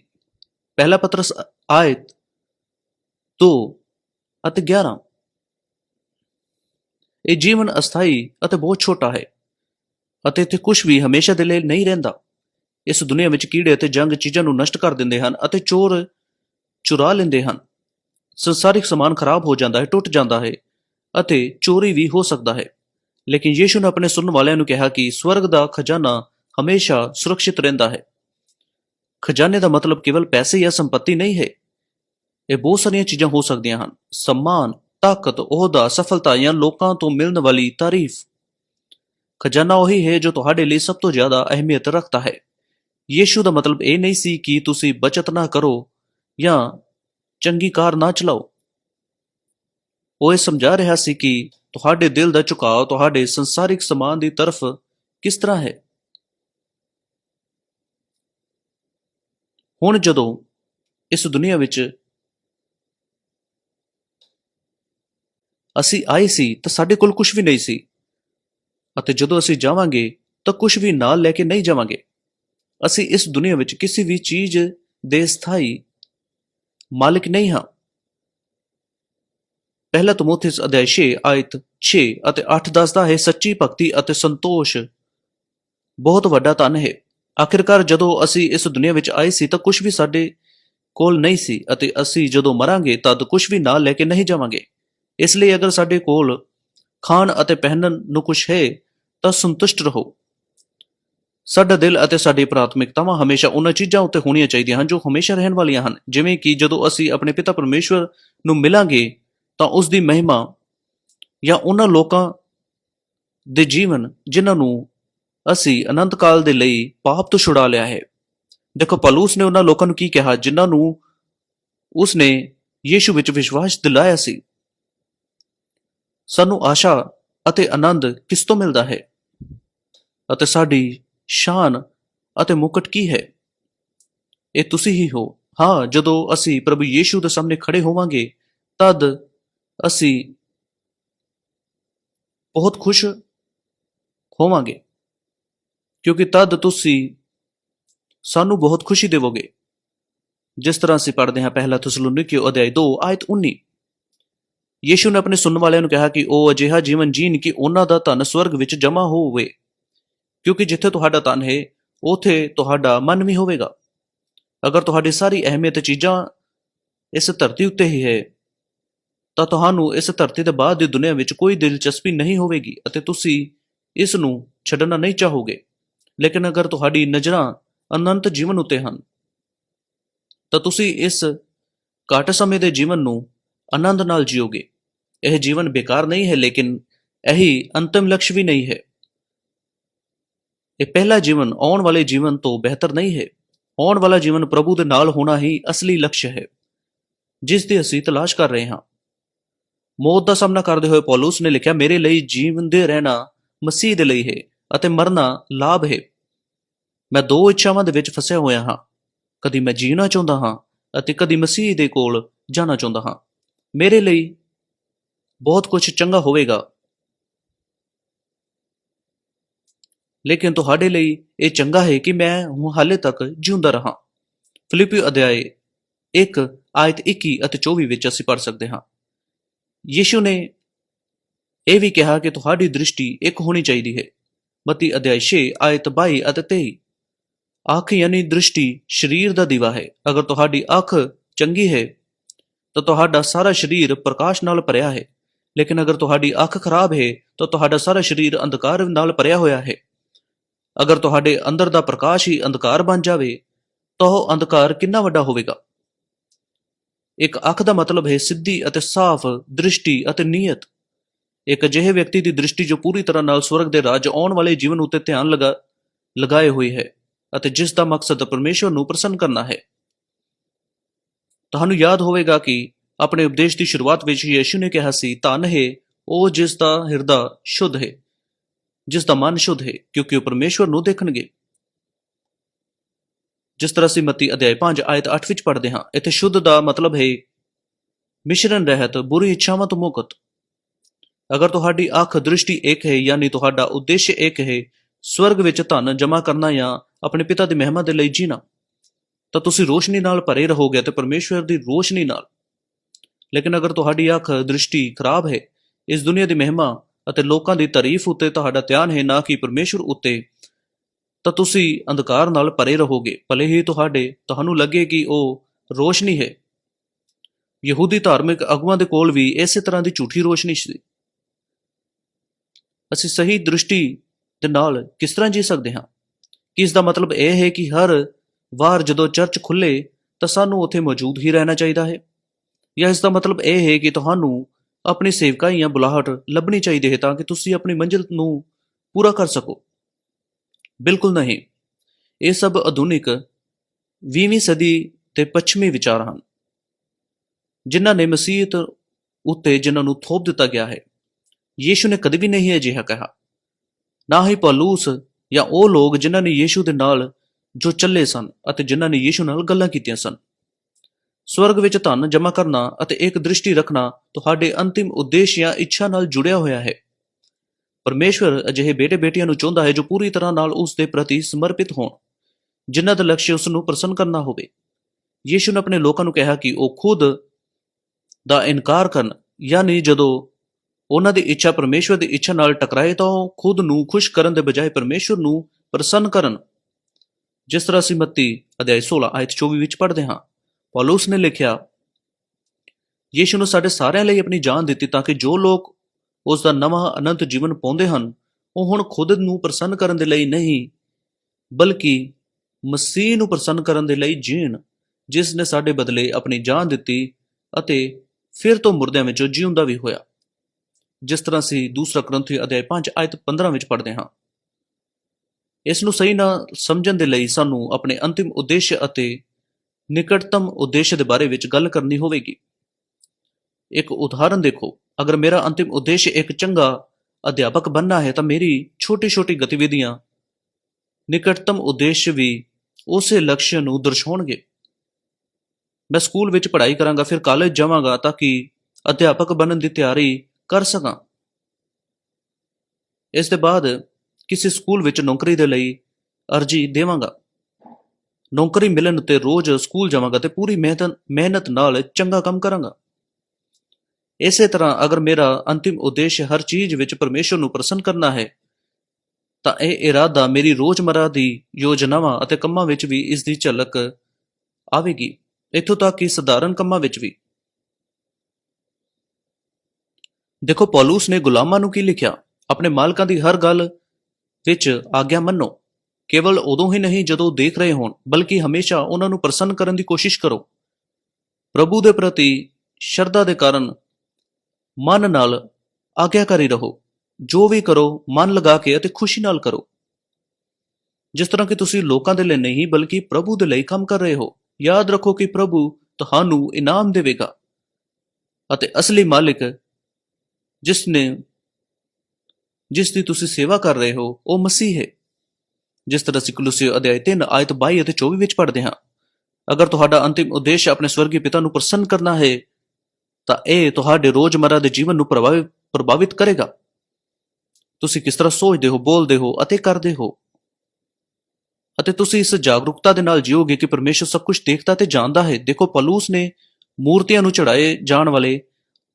ਪਹਿਲਾ ਪਤਰਸ ਆਇਤ 2 ਅਤੇ 11 ਇਹ ਜੀਵਨ ਅਸਥਾਈ ਅਤੇ ਬਹੁਤ ਛੋਟਾ ਹੈ ਅਤੇ ਇੱਥੇ ਕੁਝ ਵੀ ਹਮੇਸ਼ਾ ਦੇ ਲਈ ਨਹੀਂ ਰਹਿੰਦਾ। ਇਸ ਦੁਨੀਆ ਵਿੱਚ ਕੀੜੇ ਅਤੇ ਜੰਗ ਚੀਜ਼ਾਂ ਨੂੰ ਨਸ਼ਟ ਕਰ ਦਿੰਦੇ ਹਨ ਅਤੇ ਚੋਰ ਚੁਰਾ ਲੈਂਦੇ ਹਨ। ਸੰਸਾਰਿਕ ਸਮਾਨ ਖਰਾਬ ਹੋ ਜਾਂਦਾ ਹੈ, ਟੁੱਟ ਜਾਂਦਾ ਹੈ ਅਤੇ ਚੋਰੀ ਵੀ ਹੋ ਸਕਦਾ ਹੈ। ਲੇਕਿਨ ਯੀਸ਼ੂ ਨੇ ਆਪਣੇ ਸੁਣਨ ਵਾਲਿਆਂ ਨੂੰ ਕਿਹਾ ਕਿ ਸਵਰਗ ਦਾ ਖਜ਼ਾਨਾ ਹਮੇਸ਼ਾ ਸੁਰੱਖਿਅਤ ਰਹਿੰਦਾ ਹੈ। ਖਜ਼ਾਨੇ ਦਾ ਮਤਲਬ ਕੇਵਲ ਪੈਸੇ ਜਾਂ ਸੰਪਤੀ ਨਹੀਂ ਹੈ। ਇਹ ਬਹੁਤ ਸਾਰੀਆਂ ਚੀਜ਼ਾਂ ਹੋ ਸਕਦੀਆਂ ਹਨ। ਸਨਮਾਨ ਤਾਕਤ, ਅਹੁਦਾ, ਸਫਲਤਾ ਜਾਂ ਲੋਕਾਂ ਤੋਂ ਮਿਲਣ ਵਾਲੀ ਤਾਰੀਫ। ਖਜ਼ਾਨਾ ਉਹੀ ਹੈ ਜੋ ਤੁਹਾਡੇ ਲਈ ਸਭ ਤੋਂ ਜ਼ਿਆਦਾ ਅਹਿਮੀਅਤ ਰੱਖਦਾ ਹੈ। ਯੀਸ਼ੂ ਦਾ ਮਤਲਬ ਇਹ ਨਹੀਂ ਸੀ ਕਿ ਤੁਸੀਂ ਬਚਤ ਨਾ ਕਰੋ ਜਾਂ ਚੰਗੀ ਕਾਰ ਨਾ ਚਲਾਓ। ਉਹ ਇਹ ਸਮਝਾ ਰਿਹਾ ਸੀ ਕਿ ਤੁਹਾਡੇ ਦਿਲ ਦਾ ਝੁਕਾਅ, ਤੁਹਾਡੇ ਸੰਸਾਰਿਕ ਸਮਾਨ ਦੀ ਤਰਫ ਕਿਸ ਤਰ੍ਹਾਂ ਹੈ। ਹੁਣ ਜਦੋਂ ਇਸ ਦੁਨੀਆ ਵਿੱਚ ਅਸੀਂ ਆਏ ਸੀ ਤਾਂ ਸਾਡੇ ਕੋਲ ਕੁਝ ਵੀ ਨਹੀਂ ਸੀ। ਅਤੇ ਜਦੋਂ ਅਸੀਂ ਜਾਵਾਂਗੇ ਤਾਂ ਕੁਝ ਵੀ ਨਾਲ ਲੈ ਕੇ ਨਹੀਂ ਜਾਵਾਂਗੇ। ਅਸੀਂ ਇਸ ਦੁਨੀਆ ਵਿੱਚ ਕਿਸੇ ਵੀ ਚੀਜ਼ ਦੇ ਸਥਾਈ ਮਾਲਕ ਨਹੀਂ ਹਾਂ। ਪਹਿਲਾ ਤਮੋਥਿਸ ਅਧਿਆਇ 6 ਆਇਤ 6 ਅਤੇ 8 ਦੱਸਦਾ ਹੈ, ਸੱਚੀ ਭਗਤੀ ਅਤੇ ਸੰਤੋਸ਼ ਬਹੁਤ ਵੱਡਾ ਧਨ ਹੈ। ਆਖਿਰਕਾਰ ਜਦੋਂ ਅਸੀਂ ਇਸ ਦੁਨੀਆ ਵਿੱਚ ਆਏ ਸੀ ਤਾਂ ਕੁਝ ਵੀ ਸਾਡੇ ਕੋਲ ਨਹੀਂ ਸੀ ਅਤੇ ਅਸੀਂ ਜਦੋਂ ਮਰਾਂਗੇ ਤਦ ਕੁਝ ਵੀ ਨਾਲ ਲੈ ਕੇ ਨਹੀਂ ਜਾਵਾਂਗੇ। ਇਸ ਲਈ ਅਗਰ ਸਾਡੇ ਕੋਲ ਖਾਣ ਅਤੇ ਪਹਿਨਣ ਨੂੰ ਕੁਝ ਹੈ ਤਾਂ ਸੰਤੁਸ਼ਟ ਰਹੋ। ਸਾਡਾ ਦਿਲ ਅਤੇ ਸਾਡੀ ਪ੍ਰਾਥਮਿਕਤਾਵਾਂ ਹਮੇਸ਼ਾ ਉਹਨਾਂ ਚੀਜ਼ਾਂ ਉੱਤੇ ਹੋਣੀਆਂ ਚਾਹੀਦੀਆਂ ਹਨ ਜੋ ਹਮੇਸ਼ਾ ਰਹਿਣ ਵਾਲੀਆਂ ਹਨ। ਜਿਵੇਂ ਕਿ ਜਦੋਂ ਅਸੀਂ ਆਪਣੇ ਪਿਤਾ ਪਰਮੇਸ਼ਵਰ ਨੂੰ ਮਿਲਾਂਗੇ ਤਾਂ ਉਸ ਦੀ ਮਹਿਮਾ ਜਾਂ ਉਹਨਾਂ ਲੋਕਾਂ ਦੇ ਜੀਵਨ ਜਿਨ੍ਹਾਂ ਨੂੰ ਅਸੀਂ ਅਨੰਤ ਕਾਲ ਦੇ ਲਈ ਪਾਪ ਤੋਂ ਛੁਡਾ ਲਿਆ ਹੈ। ਦੇਖੋ, ਪਲੂਸ ਨੇ ਉਹਨਾਂ ਲੋਕਾਂ ਨੂੰ ਕੀ ਕਿਹਾ ਜਿਨ੍ਹਾਂ ਨੂੰ ਉਸਨੇ ਯੀਸ਼ੂ ਵਿੱਚ ਵਿਸ਼ਵਾਸ ਦਿਲਾਇਆ ਸੀ। ਸਾਨੂੰ ਆਸ਼ਾ ਅਤੇ ਆਨੰਦ ਕਿਸ ਤੋਂ ਮਿਲਦਾ ਹੈ? ਅਤੇ ਸਾਡੀ ਸ਼ਾਨ ਅਤੇ ਮੁਕਟ ਕੀ ਹੈ? ਇਹ ਤੁਸੀਂ ਹੀ ਹੋ। ਹਾਂ, ਜਦੋਂ ਅਸੀਂ ਪ੍ਰਭੂ ਯੀਸ਼ੂ ਦੇ ਸਾਹਮਣੇ ਖੜੇ ਹੋਵਾਂਗੇ, ਤਦ ਅਸੀਂ ਬਹੁਤ ਖੁਸ਼ ਹੋਵਾਂਗੇ। ਕਿਉਂਕਿ ਤਦ ਤੁਸੀਂ ਸਾਨੂੰ ਬਹੁਤ ਖੁਸ਼ੀ ਦੇਵੋਗੇ। ਜਿਸ ਤਰ੍ਹਾਂ ਅਸੀਂ ਪੜ੍ਹਦੇ ਹਾਂ ਪਹਿਲਾ ਥੈਸਲੋਨੀਕੀਓ ਅਧਿਆਇ 2 ਆਇਤ 19 ਯੀਸ਼ੂ ਨੇ ਆਪਣੇ ਸੁਣਨ ਵਾਲਿਆਂ ਨੂੰ ਕਿਹਾ ਕਿ ਉਹ ਅਜਿਹਾ ਜੀਵਨ ਜੀਣ ਕਿ ਉਹਨਾਂ ਦਾ ਧਨ ਸਵਰਗ ਵਿੱਚ ਜਮ੍ਹਾਂ ਹੋਵੇ। ਕਿਉਂਕਿ ਜਿੱਥੇ ਤੁਹਾਡਾ ਧਨ ਹੈ, ਉਥੇ ਤੁਹਾਡਾ ਮਨ ਵੀ ਹੋਵੇਗਾ। ਅਗਰ ਤੁਹਾਡੀ ਸਾਰੀ ਅਹਿਮੀਅਤ ਚੀਜ਼ਾਂ ਇਸ ਧਰਤੀ ਉੱਤੇ ਹੀ ਹੈ, ਤਾਂ ਤੁਹਾਨੂੰ ਇਸ ਧਰਤੀ ਦੇ ਬਾਅਦ ਦੀ ਦੁਨੀਆ ਵਿੱਚ ਕੋਈ ਦਿਲਚਸਪੀ ਨਹੀਂ ਹੋਵੇਗੀ ਅਤੇ ਤੁਸੀਂ ਇਸ ਨੂੰ ਛੱਡਣਾ ਨਹੀਂ ਚਾਹੋਗੇ। ਲੇਕਿਨ ਅਗਰ ਤੁਹਾਡੀ ਨਜ਼ਰਾਂ ਅਨੰਤ ਜੀਵਨ ਉੱਤੇ ਹਨ, ਤਾਂ ਤੁਸੀਂ ਇਸ ਘੱਟ ਸਮੇਂ ਦੇ ਜੀਵਨ ਨੂੰ ਆਨੰਦ ਨਾਲ ਜੀਓਗੇ। ਇਹ ਜੀਵਨ ਬੇਕਾਰ ਨਹੀਂ ਹੈ, ਲੇਕਿਨ ਇਹੀ ਅੰਤਿਮ ਲਕਸ਼ ਵੀ ਨਹੀਂ ਹੈ। ਇਹ ਪਹਿਲਾ ਜੀਵਨ ਆਉਣ ਵਾਲੇ ਜੀਵਨ ਤੋਂ ਬਿਹਤਰ ਨਹੀਂ ਹੈ। ਆਉਣ ਵਾਲਾ ਜੀਵਨ ਪ੍ਰਭੂ ਦੇ ਨਾਲ ਹੋਣਾ ਹੀ ਅਸਲੀ ਲਕਸ਼ ਹੈ, ਜਿਸ ਦੀ ਅਸੀਂ ਤਲਾਸ਼ ਕਰ ਰਹੇ ਹਾਂ। ਮੌਤ ਦਾ ਸਾਹਮਣਾ ਕਰਦੇ ਹੋਏ ਪੌਲਸ ਨੇ ਲਿਖਿਆ, ਮੇਰੇ ਲਈ ਜੀਵਨ ਦੇ ਰਹਿਣਾ ਮਸੀਹ ਦੇ ਲਈ ਹੈ। ਅਤੇ ਮਰਨਾ ਲਾਭ ਹੈ। ਮੈਂ ਦੋ ਇੱਛਾਵਾਂ ਦੇ ਵਿੱਚ ਫਸਿਆ ਹੋਇਆ ਹਾਂ। ਕਦੀ ਮੈਂ ਜੀਣਾ ਚਾਹੁੰਦਾ ਹਾਂ ਅਤੇ ਕਦੀ ਮਸੀਹ ਦੇ ਕੋਲ ਜਾਣਾ ਚਾਹੁੰਦਾ ਹਾਂ। ਮੇਰੇ ਲਈ ਬਹੁਤ ਕੁਝ ਚੰਗਾ ਹੋਵੇਗਾ। ਲੇਕਿਨ ਤੁਹਾਡੇ ਲਈ ਇਹ ਚੰਗਾ ਹੈ ਕਿ ਮੈਂ ਹੁਣ ਹਾਲੇ ਤੱਕ ਜਿਉਂਦਾ ਰਹਾ। ਫਿਲਿਪੀ ਅਧਿਆਏ 1 ਆਇਤ 21 ਅਤੇ 24 ਵਿੱਚ ਅਸੀਂ ਪੜ੍ਹ ਸਕਦੇ ਹਾਂ। ਯੀਸ਼ੂ ਨੇ ਇਹ ਵੀ ਕਿਹਾ ਕਿ ਤੁਹਾਡੀ ਦ੍ਰਿਸ਼ਟੀ ਇੱਕ ਹੋਣੀ ਚਾਹੀਦੀ ਹੈ। ਮਤੀ ਅਧਿਆਇ 6 ਆਇਤ 22 ਅਤੇ 23 ਅੱਖ ਯਾਨੀ ਦ੍ਰਿਸ਼ਟੀ ਸਰੀਰ ਦਾ ਦੀਵਾ ਹੈ। ਅਗਰ ਤੁਹਾਡੀ ਅੱਖ ਚੰਗੀ ਹੈ, ਤਾਂ ਤੁਹਾਡਾ ਸਾਰਾ ਸਰੀਰ ਪ੍ਰਕਾਸ਼ ਨਾਲ ਭਰਿਆ ਹੈ। ਲੇਕਿਨ ਅਗਰ ਤੁਹਾਡੀ ਅੱਖ ਖਰਾਬ ਹੈ, ਤਾਂ ਤੁਹਾਡਾ ਸਾਰਾ ਸਰੀਰ ਅੰਧਕਾਰ ਨਾਲ ਭਰਿਆ ਹੋਇਆ ਹੈ। ਅਗਰ ਤੁਹਾਡੇ ਅੰਦਰ ਦਾ ਪ੍ਰਕਾਸ਼ ਹੀ ਅੰਧਕਾਰ ਬਣ ਜਾਵੇ, ਤਾਂ ਉਹ ਅੰਧਕਾਰ ਕਿੰਨਾ ਵੱਡਾ ਹੋਵੇਗਾ? ਇੱਕ ਅੱਖ ਦਾ ਮਤਲਬ ਹੈ ਸਿੱਧੀ ਅਤੇ ਸਾਫ਼ ਦ੍ਰਿਸ਼ਟੀ ਅਤੇ ਨੀਅਤ। ਇੱਕ ਅਜਿਹੇ ਵਿਅਕਤੀ ਦੀ ਦ੍ਰਿਸ਼ਟੀ ਜੋ ਪੂਰੀ ਤਰ੍ਹਾਂ ਨਾਲ ਸਵਰਗ ਦੇ ਰਾਜ ਆਉਣ ਵਾਲੇ ਜੀਵਨ ਉੱਤੇ ਧਿਆਨ ਲਗਾ, ਲਗਾਏ ਹੋਈ ਹੈ ਅਤੇ ਜਿਸ ਦਾ ਮਕਸਦ ਪਰਮੇਸ਼ਵਰ ਨੂੰ ਪ੍ਰਸੰਨ ਕਰਨਾ ਹੈ। ਤੁਹਾਨੂੰ ਯਾਦ ਹੋਵੇਗਾ ਕਿ ਆਪਣੇ ਉਪਦੇਸ਼ ਦੀ ਸ਼ੁਰੂਆਤ ਵਿੱਚ ਯੀਸ਼ੂ ਨੇ ਕਿਹਾ ਸੀ, ਧਨ ਹੈ ਉਹ ਜਿਸ ਦਾ ਹਿਰਦਾ ਸ਼ੁੱਧ ਹੈ, ਜਿਸ ਦਾ ਮਨ ਸ਼ੁੱਧ ਹੈ, ਕਿਉਂਕਿ ਉਹ ਪਰਮੇਸ਼ਵਰ ਨੂੰ ਦੇਖਣਗੇ। ਜਿਸ ਤਰ੍ਹਾਂ ਅਸੀਂ ਮਤੀ ਅਧਿਆਇ 5 ਆਇਤ 8 ਵਿੱਚ ਪੜ੍ਹਦੇ ਹਾਂ, ਇੱਥੇ ਸ਼ੁੱਧ ਦਾ ਮਤਲਬ ਹੈ ਮਿਸ਼ਰਨ ਰਹਿਤ, ਬੁਰੀ ਇੱਛਾਵਾਂ ਤੋਂ ਮੁਕਤ ਅਗਰ ਤੁਹਾਡੀ ਅੱਖ ਦ੍ਰਿਸ਼ਟੀ ਇੱਕ ਹੈ, ਯਾਨੀ ਤੁਹਾਡਾ ਉਦੇਸ਼ ਇੱਕ ਹੈ, ਸਵਰਗ ਵਿੱਚ ਧਨ ਜਮ੍ਹਾਂ ਕਰਨਾ ਜਾਂ ਆਪਣੇ ਪਿਤਾ ਦੀ ਮਹਿਮਾ ਦੇ ਲਈ ਜੀਣਾ, ਤਾਂ ਤੁਸੀਂ ਰੋਸ਼ਨੀ ਨਾਲ ਭਰੇ ਰਹੋਗੇ ਤੇ ਪਰਮੇਸ਼ਵਰ ਦੀ ਰੋਸ਼ਨੀ ਨਾਲ। ਲੇਕਿਨ ਅਗਰ ਤੁਹਾਡੀ ਅੱਖ ਦ੍ਰਿਸ਼ਟੀ ਖਰਾਬ ਹੈ, ਇਸ ਦੁਨੀਆ ਦੀ ਮਹਿਮਾ ਅਤੇ ਲੋਕਾਂ ਦੀ ਤਾਰੀਫ ਉੱਤੇ ਤੁਹਾਡਾ ਧਿਆਨ ਹੈ, ਨਾ ਕਿ ਪਰਮੇਸ਼ਵਰ ਉੱਤੇ, ਤਾਂ ਤੁਸੀਂ ਅੰਧਕਾਰ ਨਾਲ ਭਰੇ ਰਹੋਗੇ। ਭਲੇ ਹੀ ਤੁਹਾਡੇ, ਤੁਹਾਨੂੰ ਲੱਗੇ ਕਿ ਉਹ ਰੋਸ਼ਨੀ ਹੈ। ਯਹੂਦੀ ਧਾਰਮਿਕ ਅਗੁਆਂ ਦੇ ਕੋਲ ਵੀ ਇਸੇ ਤਰ੍ਹਾਂ ਦੀ ਝੂਠੀ ਰੋਸ਼ਨੀ ਸੀ। ਅਸੀਂ ਸਹੀ ਦ੍ਰਿਸ਼ਟੀ ਦੇ ਨਾਲ ਕਿਸ ਤਰ੍ਹਾਂ ਜੀ ਸਕਦੇ ਹਾਂ? ਕਿ ਇਸ ਦਾ ਮਤਲਬ ਇਹ ਹੈ ਕਿ ਹਰ ਵਾਰ ਜਦੋਂ ਚਰਚ ਖੁੱਲੇ, ਤਾਂ ਸਾਨੂੰ ਉੱਥੇ ਮੌਜੂਦ ਹੀ ਰਹਿਣਾ ਚਾਹੀਦਾ ਹੈ? ਜਾਂ ਇਸ ਦਾ ਮਤਲਬ ਇਹ ਹੈ ਕਿ ਤੁਹਾਨੂੰ ਆਪਣੀ ਸੇਵਕਾਈ ਜਾਂ ਬੁਲਾਹਟ ਲੱਭਣੀ ਚਾਹੀਦੀ ਹੈ ਤਾਂ ਕਿ ਤੁਸੀਂ ਆਪਣੀ ਮੰਜ਼ਿਲ ਨੂੰ ਪੂਰਾ ਕਰ ਸਕੋ? ਬਿਲਕੁਲ ਨਹੀਂ। ਇਹ ਸਭ ਆਧੁਨਿਕ 20ਵੀਂ ਸਦੀ ਦੇ ਪੱਛਮੀ ਵਿਚਾਰ ਹਨ, ਜਿਨ੍ਹਾਂ ਨੇ ਮਸੀਹਤ ਉੱਤੇ ਜਿਨ੍ਹਾਂ ਨੂੰ ਥੋਪ ਦਿੱਤਾ ਗਿਆ ਹੈ। ਯੀਸ਼ੂ ਨੇ ਕਦੇ ਵੀ ਨਹੀਂ ਅਜਿਹਾ ਕਿਹਾ। ਨਾ ਹੀ ਪੌਲੂਸ ਜਾਂ ਉਹ ਲੋਕ ਜਿਨ੍ਹਾਂ ਨੇ ਯੀਸ਼ੂ ਦੇ ਨਾਲ ਜੋ ਚੱਲੇ ਸਨ ਅਤੇ ਜਿਨ੍ਹਾਂ ਨੇ ਯੀਸ਼ੂ ਨਾਲ ਗੱਲਾਂ ਕੀਤੀਆਂ ਸਨ। ਸਵਰਗ ਵਿੱਚ ਧਨ ਜਮ੍ਹਾਂ ਕਰਨਾ ਅਤੇ ਇੱਕ ਦ੍ਰਿਸ਼ਟੀ ਰੱਖਣਾ ਤੁਹਾਡੇ ਅੰਤਿਮ ਉਦੇਸ਼ ਜਾਂ ਇੱਛਾ ਨਾਲ ਜੁੜਿਆ ਹੋਇਆ ਹੈ। ਪਰਮੇਸ਼ਵਰ ਅਜਿਹੇ ਬੇਟੇ-ਬੇਟੀਆਂ ਨੂੰ ਚਾਹੁੰਦਾ ਹੈ ਜੋ ਪੂਰੀ ਤਰ੍ਹਾਂ ਨਾਲ ਉਸ ਦੇ ਪ੍ਰਤੀ ਸਮਰਪਿਤ ਹੋਣ, ਜਿਨ੍ਹਾਂ ਦਾ ਲਕਸ਼ ਉਸ ਨੂੰ ਪ੍ਰਸੰਨ ਕਰਨਾ ਹੋਵੇ। ਯੀਸ਼ੂ ਨੇ ਆਪਣੇ ਲੋਕਾਂ ਨੂੰ ਕਿਹਾ ਕਿ ਉਹ ਖੁਦ ਦਾ ਇਨਕਾਰ ਕਰਨ, ਯਾਨੀ ਜਦੋਂ ਉਹਨਾਂ ਦੀ ਇੱਛਾ ਪਰਮੇਸ਼ਵਰ ਦੀ ਇੱਛਾ ਨਾਲ ਟਕਰਾਏ ਤਾਂ ਉਹ ਖੁਦ ਨੂੰ ਖੁਸ਼ ਕਰਨ ਦੇ ਬਜਾਏ ਪਰਮੇਸ਼ਵਰ ਨੂੰ ਪ੍ਰਸੰਨ ਕਰਨ। ਜਿਸ ਤਰ੍ਹਾਂ ਅਸੀਂ ਮੱਤੀ ਅਧਿਆਇ 16 ਆਇਤ 24 ਵਿੱਚ ਪੜ੍ਹਦੇ ਹਾਂ। ਪੌਲੁਸ ਨੇ ਲਿਖਿਆ, ਯੀਸ਼ੂ ਨੇ ਸਾਡੇ ਸਾਰਿਆਂ ਲਈ ਆਪਣੀ ਜਾਨ ਦਿੱਤੀ ਤਾਂ ਕਿ ਜੋ ਲੋਕ ਉਸ ਦਾ ਨਵਾਂ ਅਨੰਤ ਜੀਵਨ ਪਾਉਂਦੇ ਹਨ, ਉਹ ਹੁਣ ਖੁਦ ਨੂੰ ਪ੍ਰਸੰਨ ਕਰਨ ਦੇ ਲਈ ਨਹੀਂ, ਬਲਕਿ ਮਸੀਹ ਨੂੰ ਪ੍ਰਸੰਨ ਕਰਨ ਦੇ ਲਈ ਜੀਣ, ਜਿਸ ਨੇ ਸਾਡੇ ਬਦਲੇ ਆਪਣੀ ਜਾਨ ਦਿੱਤੀ ਅਤੇ ਫਿਰ ਤੋਂ ਮੁਰਦਿਆਂ ਵਿੱਚੋਂ ਜਿਉਂਦਾ ਵੀ ਹੋਇਆ। ਜਿਸ ਤਰ੍ਹਾਂ ਅਸੀਂ ਦੂਸਰਾ ਗ੍ਰੰਥੀ ਅਧਿਆਇ 5 ਆਇਤ 15 ਵਿੱਚ ਪੜ੍ਹਦੇ ਹਾਂ। ਇਸ ਨੂੰ ਸਹੀ ਨਾ ਸਮਝਣ ਦੇ ਲਈ ਸਾਨੂੰ ਆਪਣੇ ਅੰਤਿਮ ਉਦੇਸ਼ ਅਤੇ ਨਿਕਟਤਮ ਉਦੇਸ਼ ਦੇ ਬਾਰੇ ਵਿੱਚ ਗੱਲ ਕਰਨੀ ਹੋਵੇਗੀ। ਇੱਕ ਉਦਾਹਰਨ ਦੇਖੋ, ਅਗਰ ਮੇਰਾ ਅੰਤਿਮ ਉਦੇਸ਼ ਇੱਕ ਚੰਗਾ ਅਧਿਆਪਕ ਬਣਨਾ ਹੈ ਤਾਂ ਮੇਰੀ ਛੋਟੀ-ਛੋਟੀ ਗਤੀਵਿਧੀਆਂ ਨਿਕਟਤਮ ਉਦੇਸ਼ ਵੀ ਉਸੇ ਲਕਸ਼ ਨੂੰ ਦਰਸਾਉਣਗੇ। ਮੈਂ ਸਕੂਲ ਵਿੱਚ ਪੜ੍ਹਾਈ ਕਰਾਂਗਾ, ਫਿਰ ਕਾਲਜ ਜਾਵਾਂਗਾ ਤਾਂ ਕਿ ਅਧਿਆਪਕ ਬਣਨ ਦੀ ਤਿਆਰੀ ਕਰ ਸਕਾਂ। ਇਸ ਦੇ ਬਾਅਦ ਕਿਸੇ ਸਕੂਲ ਵਿੱਚ ਨੌਕਰੀ ਦੇ ਲਈ ਅਰਜੀ ਦੇਵਾਂਗਾ। ਨੌਕਰੀ ਮਿਲਣ ਉੱਤੇ ਰੋਜ਼ ਸਕੂਲ ਜਾਵਾਂਗਾ ਤੇ ਪੂਰੀ ਮਿਹਨਤ ਮਿਹਨਤ ਨਾਲ ਚੰਗਾ ਕੰਮ ਕਰਾਂਗਾ। ਇਸੇ ਤਰ੍ਹਾਂ ਅਗਰ ਮੇਰਾ ਅੰਤਿਮ ਉਦੇਸ਼ ਹਰ ਚੀਜ਼ ਵਿੱਚ ਪਰਮੇਸ਼ਰ ਨੂੰ ਪ੍ਰਸੰਨ ਕਰਨਾ ਹੈ, ਤਾਂ ਇਹ ਇਰਾਦਾ ਮੇਰੀ ਰੋਜ਼ਮਰਾ ਦੀ ਯੋਜਨਾਵਾਂ ਅਤੇ ਕੰਮਾਂ ਵਿੱਚ ਵੀ ਇਸ ਦੀ ਝਲਕ ਆਵੇਗੀ। ਇੱਥੋਂ ਤੱਕ ਕਿ ਸਧਾਰਨ ਕੰਮਾਂ ਵਿੱਚ ਵੀ। ਦੇਖੋ, ਪੌਲੂਸ ਨੇ ਗੁਲਾਮਾਂ ਨੂੰ ਕੀ ਲਿਖਿਆ? ਆਪਣੇ ਮਾਲਕਾਂ ਦੀ ਹਰ ਗੱਲ ਵਿੱਚ ਆਗਿਆ ਮੰਨੋ। ਕੇਵਲ ਉਦੋਂ ਹੀ ਨਹੀਂ ਜਦੋਂ ਦੇਖ ਰਹੇ ਹੋਣ, ਬਲਕਿ ਹਮੇਸ਼ਾ ਉਹਨਾਂ ਨੂੰ ਪ੍ਰਸੰਨ ਕਰਨ ਦੀ ਕੋਸ਼ਿਸ਼ ਕਰੋ। ਪ੍ਰਭੂ ਦੇ ਪ੍ਰਤੀ ਸ਼ਰਧਾ ਦੇ ਕਾਰਨ ਮਨ ਨਾਲ ਆਗਿਆਕਾਰੀ ਰਹੋ। ਜੋ ਵੀ ਕਰੋ, ਮਨ ਲਗਾ ਕੇ ਅਤੇ ਖੁਸ਼ੀ ਨਾਲ ਕਰੋ। ਜਿਸ ਤਰ੍ਹਾਂ ਕਿ ਤੁਸੀਂ ਲੋਕਾਂ ਦੇ ਲਈ ਨਹੀਂ, ਬਲਕਿ ਪ੍ਰਭੂ ਦੇ ਲਈ ਕੰਮ ਕਰ ਰਹੇ ਹੋ। ਯਾਦ ਰੱਖੋ ਕਿ ਪ੍ਰਭੂ ਤੁਹਾਨੂੰ ਇਨਾਮ ਦੇਵੇਗਾ ਅਤੇ ਅਸਲੀ ਮਾਲਿਕ ਜਿਸ ਨੇ, ਜਿਸ ਦੀ ਤੁਸੀਂ ਸੇਵਾ ਕਰ ਰਹੇ ਹੋ, ਉਹ ਮਸੀਹ ਹੈ। ਜਿਸ ਤਰ੍ਹਾਂ ਅਸੀਂ ਕੁਲੂਸੀ ਅਧਿਆਇ 3 ਆਇਤ 22 ਅਤੇ 24 ਵਿੱਚ ਪੜ੍ਹਦੇ ਹਾਂ। ਅਗਰ ਤੁਹਾਡਾ ਅੰਤਿਮ ਉਦੇਸ਼ ਆਪਣੇ ਸਵਰਗੀ ਪਿਤਾ ਨੂੰ ਪ੍ਰਸੰਨ ਕਰਨਾ ਹੈ, ਤਾਂ ਇਹ ਤੁਹਾਡੇ ਰੋਜ਼ਮਰਾ ਦੇ ਜੀਵਨ ਨੂੰ ਪ੍ਰਭਾਵਿਤ ਪ੍ਰਭਾਵਿਤ ਕਰੇਗਾ। ਤੁਸੀਂ ਕਿਸ ਤਰ੍ਹਾਂ ਸੋਚਦੇ ਹੋ, ਬੋਲਦੇ ਹੋ ਅਤੇ ਕਰਦੇ ਹੋ? ਅਤੇ ਤੁਸੀਂ ਇਸ ਜਾਗਰੂਕਤਾ ਦੇ ਨਾਲ ਜੀਓਗੇ ਕਿ ਪਰਮੇਸ਼ਰ ਸਭ ਕੁਝ ਦੇਖਦਾ ਤੇ ਜਾਣਦਾ ਹੈ। ਦੇਖੋ, ਪਲੂਸ ਨੇ ਮੂਰਤੀਆਂ ਨੂੰ ਚੜਾਏ ਜਾਣ ਵਾਲੇ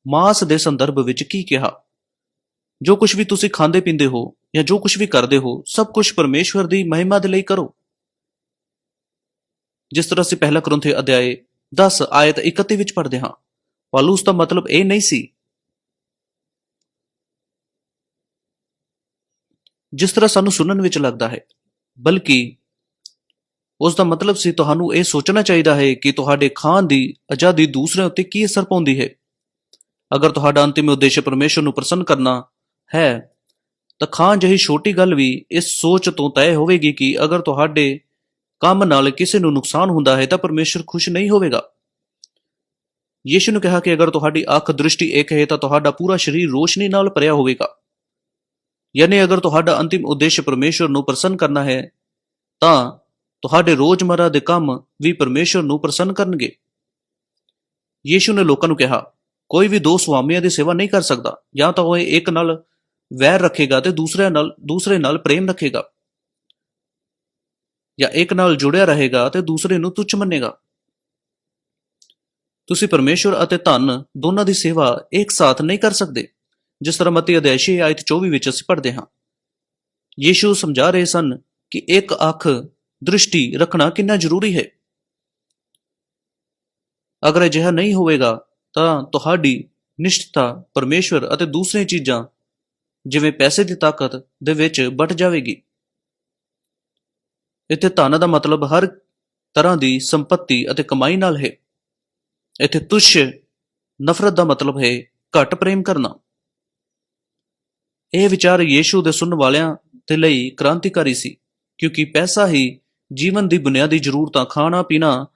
ਮਾਸ ਦੇ ਸੰਦਰਭ ਵਿੱਚ ਕੀ ਕਿਹਾ? ਜੋ ਕੁਝ ਵੀ ਤੁਸੀਂ ਖਾਂਦੇ ਪੀਂਦੇ ਹੋ ਜਾਂ ਜੋ ਕੁਝ ਵੀ ਕਰਦੇ ਹੋ, ਸਭ ਕੁਝ ਪਰਮੇਸ਼ਵਰ ਦੀ ਮਹਿਮਾ ਦੇ ਲਈ ਕਰੋ। ਜਿਸ ਤਰ੍ਹਾਂ ਅਸੀਂ ਪਹਿਲਾ ਕਰੰਥੇ ਅਧਿਆਏ 10 ਆਇਤ 31 ਵਿੱਚ ਪੜ੍ਹਦੇ ਹਾਂ। ਪਲੂਸ ਦਾ ਮਤਲਬ ਇਹ ਨਹੀਂ ਸੀ। ਜਿਸ ਤਰ੍ਹਾਂ ਸਾਨੂੰ ਸੁਣਨ ਵਿੱਚ ਲੱਗਦਾ ਹੈ, ਬਲਕਿ ਉਸ ਦਾ ਮਤਲਬ ਸੀ, ਤੁਹਾਨੂੰ ਇਹ ਸੋਚਣਾ ਚਾਹੀਦਾ ਹੈ ਕਿ ਤੁਹਾਡੇ ਖਾਨ ਦੀ ਆਜ਼ਾਦੀ ਦੂਸਰਿਆਂ ਉੱਤੇ ਕੀ ਅਸਰ ਪਾਉਂਦੀ ਹੈ। ਅਗਰ ਤੁਹਾਡਾ ਅੰਤਿਮ ਉਦੇਸ਼ ਪਰਮੇਸ਼ਰ ਨੂੰ ਪ੍ਰਸੰਨ ਕਰਨਾ ਹੈ, ਤਾਂ ਖਾਂ ਜਹੀ ਛੋਟੀ ਗੱਲ ਵੀ ਇਸ ਸੋਚ ਤੋਂ ਤੈਅ ਹੋਵੇਗੀ ਕਿ ਅਗਰ ਤੁਹਾਡੇ ਕੰਮ ਨਾਲ ਕਿਸੇ ਨੂੰ ਨੁਕਸਾਨ ਹੁੰਦਾ ਹੈ, ਤਾਂ ਪਰਮੇਸ਼ਰ ਖੁਸ਼ ਨਹੀਂ ਹੋਵੇਗਾ। ਯੀਸ਼ੂ ਨੇ ਕਿਹਾ ਕਿ ਅਗਰ ਤੁਹਾਡੀ ਅੱਖ ਦ੍ਰਿਸ਼ਟੀ ਇੱਕ ਹੈ, ਤਾਂ ਤੁਹਾਡਾ ਪੂਰਾ ਸਰੀਰ ਰੋਸ਼ਨੀ ਨਾਲ ਭਰਿਆ ਹੋਵੇਗਾ। ਯਾਨੀ ਅਗਰ ਤੁਹਾਡਾ ਅੰਤਿਮ ਉਦੇਸ਼ ਪਰਮੇਸ਼ਰ ਨੂੰ ਪ੍ਰਸੰਨ ਕਰਨਾ ਹੈ, ਤਾਂ ਤੁਹਾਡੇ ਰੋਜ਼ਮਰਾ ਦੇ ਕੰਮ ਵੀ ਪਰਮੇਸ਼ਰ ਨੂੰ ਪ੍ਰਸੰਨ ਕਰਨਗੇ। ਯੀਸ਼ੂ ਨੇ ਲੋਕਾਂ ਨੂੰ ਕਿਹਾ ਕੋਈ ਵੀ ਦੋ ਸੁਆਮੀਆਂ ਦੀ ਸੇਵਾ ਨਹੀਂ ਕਰ ਸਕਦਾ, ਜਾਂ ਤਾਂ ਉਹ ਇੱਕ ਨਾਲ ਵੈਰ ਰੱਖੇਗਾ ਤੇ ਦੂਸਰੇ ਨਾਲ ਦੂਸਰੇ ਨਾਲ ਪ੍ਰੇਮ ਰੱਖੇਗਾ। ਜਾਂ ਇੱਕ ਨਾਲ ਜੁੜਿਆ ਰਹੇਗਾ ਤੇ ਦੂਸਰੇ ਨੂੰ ਤੁੱਛ ਮੰਨੇਗਾ। ਤੁਸੀਂ ਪਰਮੇਸ਼ਰ ਅਤੇ ਧਨ ਦੋਨਾਂ ਦੀ ਸੇਵਾ ਇੱਕ ਸਾਥ ਨਹੀਂ ਕਰ ਸਕਦੇ, ਜਿਸ ਤਰ੍ਹਾਂ ਮਤੀ ਅਧਿਆਇ 6 ਆਇਤ 24 ਵਿੱਚ ਅਸੀਂ ਪੜ੍ਹਦੇ ਹਾਂ। ਯੀਸ਼ੂ ਸਮਝਾ ਰਹੇ ਸਨ ਕਿ ਇੱਕ ਅੱਖ ਦ੍ਰਿਸ਼ਟੀ ਰੱਖਣਾ ਕਿੰਨਾ ਜ਼ਰੂਰੀ ਹੈ। ਅਗਰ ਅਜਿਹਾ ਨਹੀਂ ਹੋਵੇਗਾ ਤਾਂ ਤੁਹਾਡੀ ਨਿਸ਼ਚਤਾ ਪਰਮੇਸ਼ਵਰ ਅਤੇ ਦੂਸਰੀਆਂ ਚੀਜ਼ਾਂ, ਜਿਵੇਂ ਪੈਸੇ ਦੀ ਤਾਕਤ ਦੇ ਵਿੱਚ ਵੱਟ ਜਾਵੇਗੀ। ਇੱਥੇ ਧਨ ਦਾ ਮਤਲਬ ਹਰ ਤਰ੍ਹਾਂ ਦੀ ਸੰਪਤੀ ਅਤੇ ਕਮਾਈ ਨਾਲ ਹੈ। ਇੱਥੇ ਤੁਸ਼, ਨਫ਼ਰਤ ਦਾ ਮਤਲਬ ਹੈ ਘੱਟ ਪ੍ਰੇਮ ਕਰਨਾ। ਇਹ ਵਿਚਾਰ ਯੀਸ਼ੂ ਦੇ ਸੁਣਨ ਵਾਲਿਆਂ ਦੇ ਲਈ ਕ੍ਰਾਂਤੀਕਾਰੀ ਸੀ, ਕਿਉਂਕਿ ਪੈਸਾ ਹੀ ਜੀਵਨ ਦੀ ਬੁਨਿਆਦੀ ਜ਼ਰੂਰਤਾਂ ਖਾਣਾ ਪੀਣਾ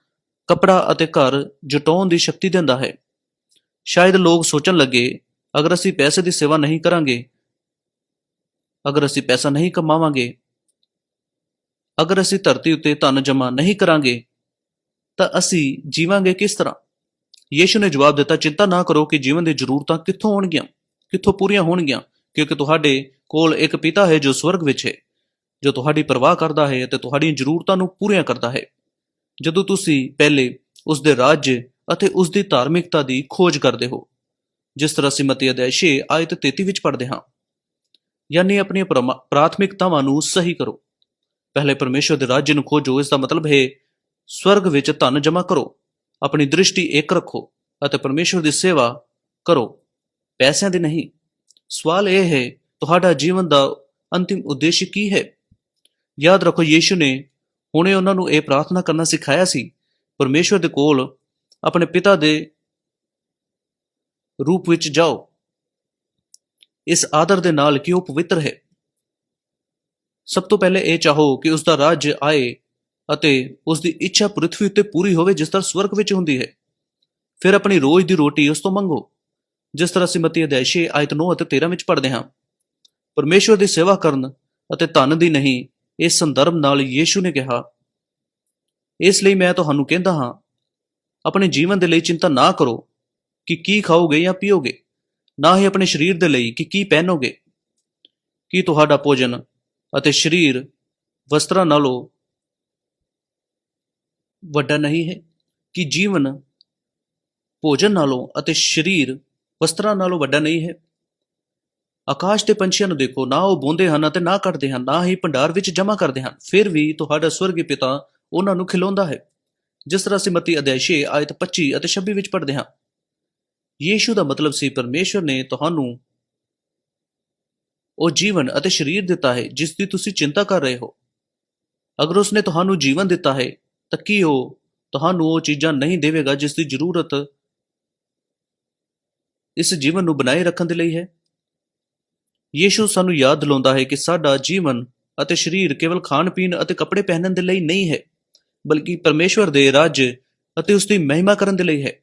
ਕਪੜਾ ਅਤੇ ਘਰ ਜਟਾਉਣ ਦੀ ਸ਼ਕਤੀ ਦਿੰਦਾ ਹੈ। ਸ਼ਾਇਦ ਲੋਕ ਸੋਚਣ ਲੱਗੇ, ਅਗਰ ਅਸੀਂ ਪੈਸੇ ਦੀ ਸੇਵਾ ਨਹੀਂ ਕਰਾਂਗੇ, ਅਗਰ ਅਸੀਂ ਪੈਸਾ ਨਹੀਂ ਕਮਾਵਾਂਗੇ, ਅਗਰ ਅਸੀਂ ਧਰਤੀ ਉੱਤੇ ਧਨ ਜਮ੍ਹਾਂ ਨਹੀਂ ਕਰਾਂਗੇ, ਤਾਂ ਅਸੀਂ ਜੀਵਾਂਗੇ ਕਿਸ ਤਰ੍ਹਾਂ? ਯੀਸ਼ੂ ਨੇ ਜਵਾਬ ਦਿੱਤਾ, ਚਿੰਤਾ ਨਾ ਕਰੋ ਕਿ ਜੀਵਨ ਦੀ ਜ਼ਰੂਰਤਾਂ ਕਿੱਥੋਂ ਹੋਣਗੀਆਂ, ਕਿੱਥੋਂ ਪੂਰੀਆਂ ਹੋਣਗੀਆਂ, ਕਿਉਂਕਿ ਤੁਹਾਡੇ ਕੋਲ ਇੱਕ ਪਿਤਾ ਹੈ ਜੋ ਸਵਰਗ ਵਿੱਚ ਹੈ, ਜੋ ਤੁਹਾਡੀ ਪਰਵਾਹ ਕਰਦਾ ਹੈ ਅਤੇ ਤੁਹਾਡੀਆਂ ਜ਼ਰੂਰਤਾਂ ਨੂੰ ਪੂਰੀਆਂ ਕਰਦਾ ਹੈ। ਜਦੋਂ ਤੁਸੀਂ ਪਹਿਲੇ ਉਸ ਦੇ ਰਾਜ ਅਤੇ ਉਸ ਦੀ ਧਾਰਮਿਕਤਾ ਦੀ ਖੋਜ ਕਰਦੇ ਹੋ। ਜਿਸ ਤਰ੍ਹਾਂ ਅਸੀਂ ਮਤੀ ਅਧਿਆਇ 6 ਆਇਤ 33 ਵਿੱਚ ਪੜ੍ਹਦੇ ਹਾਂ। ਯਾਨੀ ਆਪਣੀਆਂ ਪਰਮਾ- ਪ੍ਰਾਥਮਿਕਤਾਵਾਂ ਨੂੰ ਸਹੀ ਕਰੋ। ਪਹਿਲੇ ਪਰਮੇਸ਼ਵਰ ਦੇ ਰਾਜ ਨੂੰ ਖੋਜੋ ਇਸ ਦਾ ਮਤਲਬ ਹੈ ਸਵਰਗ ਵਿੱਚ ਧਨ ਜਮ੍ਹਾਂ ਕਰੋ, ਆਪਣੀ ਦ੍ਰਿਸ਼ਟੀ ਇੱਕ ਰੱਖੋ ਅਤੇ ਪਰਮੇਸ਼ਵਰ ਦੀ ਸੇਵਾ ਕਰੋ। ਪੈਸਿਆਂ ਦੀ ਨਹੀਂ। ਸਵਾਲ ਇਹ ਹੈ, ਤੁਹਾਡਾ ਜੀਵਨ ਦਾ ਅੰਤਿਮ ਉਦੇਸ਼ ਕੀ ਹੈ? ਯਾਦ ਰੱਖੋ, ਯੀਸ਼ੂ ਨੇ ਹੁਣੇ ਉਹਨਾਂ ਨੂੰ ਇਹ ਪ੍ਰਾਰਥਨਾ ਕਰਨਾ ਸਿਖਾਇਆ ਸੀ ਪਰਮੇਸ਼ਵਰ ਦੇ ਕੋਲ ਆਪਣੇ ਪਿਤਾ ਦੇ ਰੂਪ ਵਿੱਚ ਜਾਓ। ਇਸ ਆਦਰ ਦੇ ਨਾਲ ਕਿ ਉਹ ਪਵਿੱਤਰ ਹੈ? ਸਭ ਤੋਂ ਪਹਿਲੇ ਇਹ ਚਾਹੋ ਕਿ ਉਸ ਦਾ ਰਾਜ ਆਏ ਅਤੇ ਉਸ ਦੀ ਇੱਛਾ ਪ੍ਰithvi ਉੱਤੇ ਪੂਰੀ ਹੋਵੇ, ਜਿਸ ਤਰ੍ਹਾਂ ਸਵਰਗ ਵਿੱਚ ਹੁੰਦੀ ਹੈ। ਫਿਰ ਆਪਣੀ ਰੋਜ਼ ਦੀ ਰੋਟੀ ਉਸ ਤੋਂ ਮੰਗੋ, ਜਿਸ ਤਰ੍ਹਾਂ ਅਸੀਂ ਮਤੀ ਅਧਿਆਇ 6 ਆਇਤ 9 ਅਤੇ 13 ਵਿੱਚ ਪੜ੍ਹਦੇ ਹਾਂ। ਪਰਮੇਸ਼ਵਰ ਦੀ ਸੇਵਾ ਕਰਨ ਅਤੇ ਧਨ ਦੀ ਨਹੀਂ, ਇਸ ਸੰਦਰਭ ਨਾਲ ਯੀਸ਼ੂ ਨੇ ਕਿਹਾ, ਇਸ ਲਈ ਮੈਂ ਤੁਹਾਨੂੰ ਕਹਿੰਦਾ ਹਾਂ ਆਪਣੇ ਜੀਵਨ ਦੇ ਲਈ ਚਿੰਤਾ ਨਾ ਕਰੋ ਕਿ ਕੀ ਖਾਓਗੇ ਜਾਂ ਪੀਓਗੇ, ਨਾ ਹੀ ਆਪਣੇ ਸਰੀਰ ਦੇ ਲਈ ਕਿ ਕੀ ਪਹਿਨੋਗੇ। ਕੀ ਤੁਹਾਡਾ ਭੋਜਨ ਅਤੇ ਸਰੀਰ ਵਸਤਰਾਂ ਨਾਲੋਂ ਵੱਡਾ ਨਹੀਂ ਹੈ? ਕਿ ਜੀਵਨ ਭੋਜਨ ਨਾਲੋਂ ਅਤੇ ਸਰੀਰ ਵਸਤਰਾਂ ਨਾਲੋਂ ਵੱਡਾ ਨਹੀਂ ਹੈ? ਆਕਾਸ਼ ਦੇ ਪੰਛੀਆਂ ਨੂੰ ਦੇਖੋ, ਨਾ ਉਹ ਬੋਂਦੇ ਹਨ ਅਤੇ ਨਾ ਕੱਟਦੇ ਹਨ, ਨਾ ਹੀ ਭੰਡਾਰ ਵਿੱਚ ਜਮ੍ਹਾਂ ਕਰਦੇ ਹਨ, ਫਿਰ ਵੀ ਤੁਹਾਡਾ ਸਵਰਗੀ ਪਿਤਾ ਉਹਨਾਂ ਨੂੰ ਖਿਲਾਉਂਦਾ ਹੈ। ਜਿਸ ਤਰ੍ਹਾਂ ਅਸੀਂ ਮਤੀ ਅਧਿਆਇ 6 ਆਇਤ 25 ਅਤੇ 26 ਵਿੱਚ ਪੜ੍ਹਦੇ ਹਾਂ। ਯੀਸ਼ੂ ਦਾ ਮਤਲਬ ਸੀ, ਪਰਮੇਸ਼ਵਰ ਨੇ ਤੁਹਾਨੂੰ ਉਹ ਜੀਵਨ ਅਤੇ ਸਰੀਰ ਦਿੱਤਾ ਹੈ, ਜਿਸ ਦੀ ਤੁਸੀਂ ਚਿੰਤਾ ਕਰ ਰਹੇ ਹੋ। ਅਗਰ ਉਸਨੇ ਤੁਹਾਨੂੰ ਜੀਵਨ ਦਿੱਤਾ ਹੈ, ਤਾਂ ਕੀ ਉਹ ਤੁਹਾਨੂੰ ਉਹ ਚੀਜ਼ਾਂ ਨਹੀਂ ਦੇਵੇਗਾ, ਜਿਸ ਦੀ ਜ਼ਰੂਰਤ ਇਸ ਜੀਵਨ ਨੂੰ ਬਣਾਏ ਰੱਖਣ ਦੇ ਲਈ ਹੈ? ਯੀਸ਼ੂ ਸਾਨੂੰ ਯਾਦ ਦਿਲਾਉਂਦਾ ਹੈ ਕਿ ਸਾਡਾ ਜੀਵਨ ਅਤੇ ਸਰੀਰ ਕੇਵਲ ਖਾਣ ਪੀਣ ਅਤੇ ਕੱਪੜੇ ਪਹਿਨਣ ਦੇ ਲਈ ਨਹੀਂ ਹੈ। ਬਲਕਿ ਪਰਮੇਸ਼ਵਰ ਦੇ ਰਾਜ ਅਤੇ ਉਸ ਦੀ ਮਹਿਮਾ ਕਰਨ ਦੇ ਲਈ ਹੈ।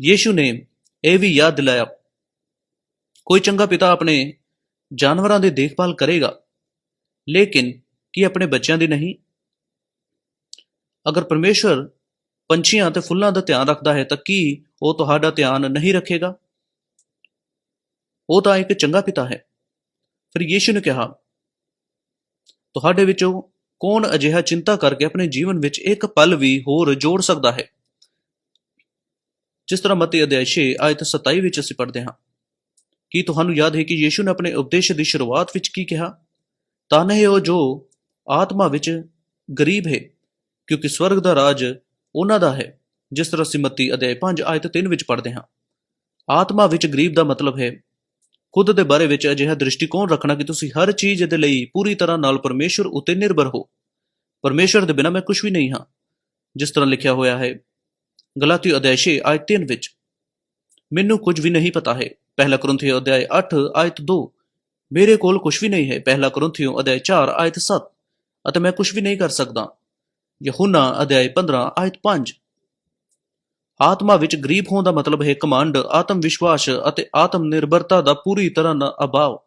ਯੀਸ਼ੂ ਨੇ ਇਹ ਵੀ ਯਾਦ ਦਿਲਾਇਆ, ਕੋਈ ਚੰਗਾ ਪਿਤਾ ਆਪਣੇ ਜਾਨਵਰਾਂ ਦੀ ਦੇਖਭਾਲ ਕਰੇਗਾ, ਲੇਕਿਨ ਕੀ ਆਪਣੇ ਬੱਚਿਆਂ ਦੀ ਨਹੀਂ? ਅਗਰ ਪਰਮੇਸ਼ਵਰ ਪੰਛੀਆਂ ਤੇ ਫੁੱਲਾਂ ਦਾ ਧਿਆਨ ਰੱਖਦਾ ਹੈ, ਤਾਂ ਕੀ ਉਹ ਤੁਹਾਡਾ ਧਿਆਨ ਨਹੀਂ ਰੱਖੇਗਾ? ਉਹ ਤਾਂ ਇੱਕ ਚੰਗਾ ਪਿਤਾ ਹੈ। ਫਿਰ ਯੀਸ਼ੂ ਨੇ ਕਿਹਾ, ਤੁਹਾਡੇ ਵਿੱਚੋਂ ਕੌਣ ਅਜਿਹਾ ਚਿੰਤਾ ਕਰਕੇ ਆਪਣੇ ਜੀਵਨ ਵਿੱਚ ਇੱਕ ਪਲ ਵੀ ਹੋਰ ਜੋੜ ਸਕਦਾ ਹੈ? ਜਿਸ ਤਰ੍ਹਾਂ ਮਤੀ ਅਧਿਆਇ 6 ਆਇਤ 27 ਵਿੱਚ ਅਸੀਂ ਪੜ੍ਹਦੇ ਹਾਂ। ਕੀ ਤੁਹਾਨੂੰ ਯਾਦ ਹੈ ਕਿ ਯੀਸ਼ੂ ਨੇ ਆਪਣੇ ਉਪਦੇਸ਼ ਦੀ ਸ਼ੁਰੂਆਤ ਵਿੱਚ ਕੀ ਕਿਹਾ? ਤਾਂ ਹੈ ਉਹ ਜੋ ਆਤਮਾ ਵਿੱਚ ਗਰੀਬ ਹੈ, ਕਿਉਂਕਿ ਸਵਰਗ ਦਾ ਰਾਜ ਉਹਨਾਂ ਦਾ ਹੈ। ਜਿਸ ਤਰ੍ਹਾਂ ਅਸੀਂ ਮਤੀ ਅਧਿਆਇ 5 ਆਇਤ 3 ਵਿੱਚ ਪੜ੍ਹਦੇ ਹਾਂ। ਆਤਮਾ ਵਿੱਚ ਗਰੀਬ ਦਾ ਮਤਲਬ ਹੈ ਖੁਦ ਦੇ ਬਾਰੇ ਵਿੱਚ ਅਜਿਹਾ ਦ੍ਰਿਸ਼ਟੀਕੋਣ ਰੱਖਣਾ ਕਿ ਤੁਸੀਂ ਹਰ ਚੀਜ਼ ਦੇ ਲਈ ਪੂਰੀ ਤਰ੍ਹਾਂ ਨਾਲ ਪਰਮੇਸ਼ਵਰ ਉੱਤੇ ਨਿਰਭਰ ਹੋ। ਪਰਮੇਸ਼ਵਰ ਦੇ ਬਿਨਾਂ ਮੈਂ ਕੁਝ ਵੀ ਨਹੀਂ ਹਾਂ। ਜਿਸ ਤਰ੍ਹਾਂ ਲਿਖਿਆ ਹੋਇਆ ਹੈ, ਗਲਾਤੀ ਅਧਿਆਇ 6 ਆਇਤ 3 ਵਿੱਚ, ਮੈਨੂੰ ਕੁਝ ਵੀ ਨਹੀਂ ਪਤਾ ਹੈ। ਪਹਿਲਾ ਕਰੰਥੀਓ ਅਧਿਆਇ 8 ਆਇਤ 2 ਮੇਰੇ ਕੋਲ ਕੁਝ ਵੀ ਨਹੀਂ ਹੈ। ਪਹਿਲਾ ਕਰੰਥੀਓ ਅਧਿਆਇ 4 ਆਇਤ 7 ਅਤੇ ਮੈਂ ਕੁਝ ਵੀ ਨਹੀਂ ਕਰ ਸਕਦਾ। ਯਹੂਨਾ ਅਧਿਆਇ 15 ਆਇਤ 5 ਆਤਮਾ ਵਿੱਚ ਗਰੀਬ ਹੋਣ ਦਾ ਮਤਲਬ ਹੈ ਕਮਾਂਡ ਆਤਮ ਵਿਸ਼ਵਾਸ ਅਤੇ ਆਤਮ ਨਿਰਭਰਤਾ ਦਾ ਪੂਰੀ ਤਰ੍ਹਾਂ ਨਾਲ ਅਭਾਵ।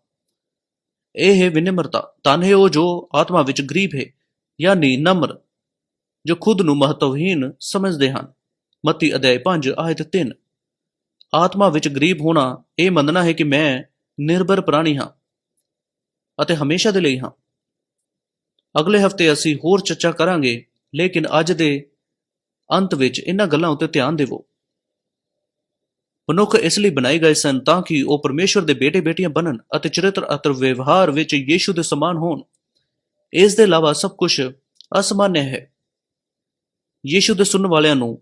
ਇਹ ਹੈ ਵਿਨਮਰਤਾ। ਤਨ ਹੈ ਉਹ ਜੋ ਆਤਮਾ ਵਿੱਚ ਗਰੀਬ ਹੈ, ਯਾਨੀ ਨਮਰ, ਜੋ ਖੁਦ ਨੂੰ ਮਹੱਤਵਹੀਨ ਸਮਝਦੇ ਹਨ। ਮਤੀ ਅਧਿਆਇ 5 ਆਇਤ 3 ਆਤਮਾ ਵਿੱਚ ਗਰੀਬ ਹੋਣਾ ਇਹ ਮੰਨਣਾ ਹੈ ਕਿ ਮੈਂ ਨਿਰਭਰ ਪ੍ਰਾਣੀ ਹਾਂ ਅਤੇ ਹਮੇਸ਼ਾ ਦੇ ਲਈ ਹਾਂ। ਅਗਲੇ ਹਫ਼ਤੇ ਅਸੀਂ ਹੋਰ ਚਰਚਾ ਕਰਾਂਗੇ, ਲੇਕਿਨ ਅੱਜ ਦੇ ਅੰਤ ਵਿੱਚ ਇਹਨਾਂ ਗੱਲਾਂ ਉੱਤੇ ਧਿਆਨ ਦੇਵੋ। ਮਨੁੱਖ ਇਸ ਲਈ ਬਣਾਏ ਗਏ ਸਨ ਤਾਂ ਕਿ ਉਹ ਪਰਮੇਸ਼ਵਰ ਦੇ ਬੇਟੇ ਬੇਟੀਆਂ ਬਣਨ ਅਤੇ ਚਰਿੱਤਰ ਅਤੇ ਵਿਵਹਾਰ ਵਿੱਚ ਯੀਸ਼ੂ ਦੇ ਸਮਾਨ ਹੋਣ। ਇਸ ਦੇ ਇਲਾਵਾ ਸਭ ਕੁਝ ਅਸਮਾਨਯ ਹੈ। ਯੀਸ਼ੂ ਦੇ ਸੁਣਨ ਵਾਲਿਆਂ ਨੂੰ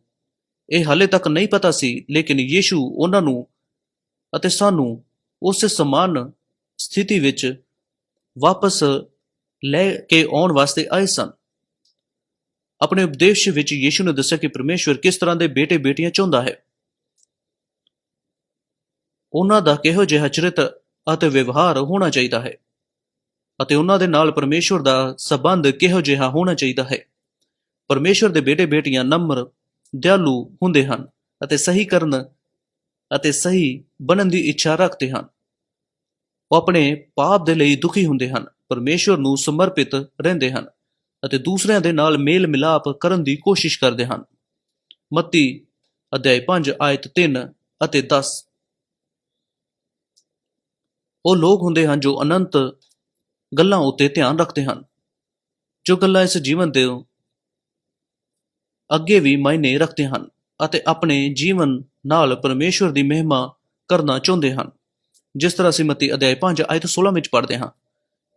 ਇਹ ਹਾਲੇ ਤੱਕ ਨਹੀਂ ਪਤਾ ਸੀ, ਲੇਕਿਨ ਯੀਸ਼ੂ ਉਹਨਾਂ ਨੂੰ ਅਤੇ ਸਾਨੂੰ ਉਸੇ ਸਮਾਨ ਸਥਿਤੀ ਵਿੱਚ ਵਾਪਸ ਲੈ ਕੇ ਆਉਣ ਵਾਸਤੇ ਆਏ ਸਨ। ਆਪਣੇ ਉਪਦੇਸ਼ ਵਿੱਚ ਯੀਸ਼ੂ ਨੇ ਦੱਸਿਆ ਕਿ ਪਰਮੇਸ਼ਵਰ ਕਿਸ ਤਰ੍ਹਾਂ ਦੇ ਬੇਟੇ ਬੇਟੀਆਂ ਚਾਹੁੰਦਾ ਹੈ। ਉਹਨਾਂ ਦਾ ਕਿਹੋ ਜਿਹਾ ਚਰਿੱਤ ਅਤੇ ਵਿਵਹਾਰ ਹੋਣਾ ਚਾਹੀਦਾ ਹੈ ਅਤੇ ਉਹਨਾਂ ਦੇ ਨਾਲ ਪਰਮੇਸ਼ਵਰ ਦਾ ਸਬੰਧ ਕਿਹੋ ਜਿਹਾ ਹੋਣਾ ਚਾਹੀਦਾ ਹੈ। ਪਰਮੇਸ਼ਵਰ ਦੇ ਬੇਟੇ ਬੇਟੀਆਂ ਨਮਰ ਦਿਆਲੂ ਹੁੰਦੇ ਹਨ ਅਤੇ ਸਹੀ ਕਰਨ ਅਤੇ ਸਹੀ ਬਣਨ ਦੀ ਇੱਛਾ ਰੱਖਦੇ ਹਨ। ਉਹ ਆਪਣੇ ਪਾਪ ਦੇ ਲਈ ਦੁਖੀ ਹੁੰਦੇ ਹਨ, ਪਰਮੇਸ਼ਵਰ ਨੂੰ ਸਮਰਪਿਤ ਰਹਿੰਦੇ ਹਨ। ਅਤੇ ਦੂਸਰਿਆਂ ਦੇ ਨਾਲ ਮੇਲ ਮਿਲਾਪ ਕਰਨ ਦੀ ਕੋਸ਼ਿਸ਼ ਕਰਦੇ ਹਨ। ਮੱਤੀ ਅਧਿਆਇ 5 ਆਇਤ 3 ਅਤੇ 10 ਉਹ ਲੋਕ ਹੁੰਦੇ ਹਨ ਜੋ ਅਨੰਤ ਗੱਲਾਂ ਉੱਤੇ ਧਿਆਨ ਰੱਖਦੇ ਹਨ, ਜੋ ਗੱਲਾਂ ਇਸ ਜੀਵਨ ਦੇ ਅੱਗੇ ਵੀ ਮਾਇਨੇ ਰੱਖਦੇ ਹਨ ਅਤੇ ਆਪਣੇ ਜੀਵਨ ਨਾਲ ਪਰਮੇਸ਼ਵਰ ਦੀ ਮਹਿਮਾ ਕਰਨਾ ਚਾਹੁੰਦੇ ਹਨ। ਜਿਸ ਤਰ੍ਹਾਂ ਅਸੀਂ ਮਤੀ ਅਧਿਆਇ 5 ਆਇਤ 16 ਵਿੱਚ ਪੜ੍ਹਦੇ ਹਾਂ,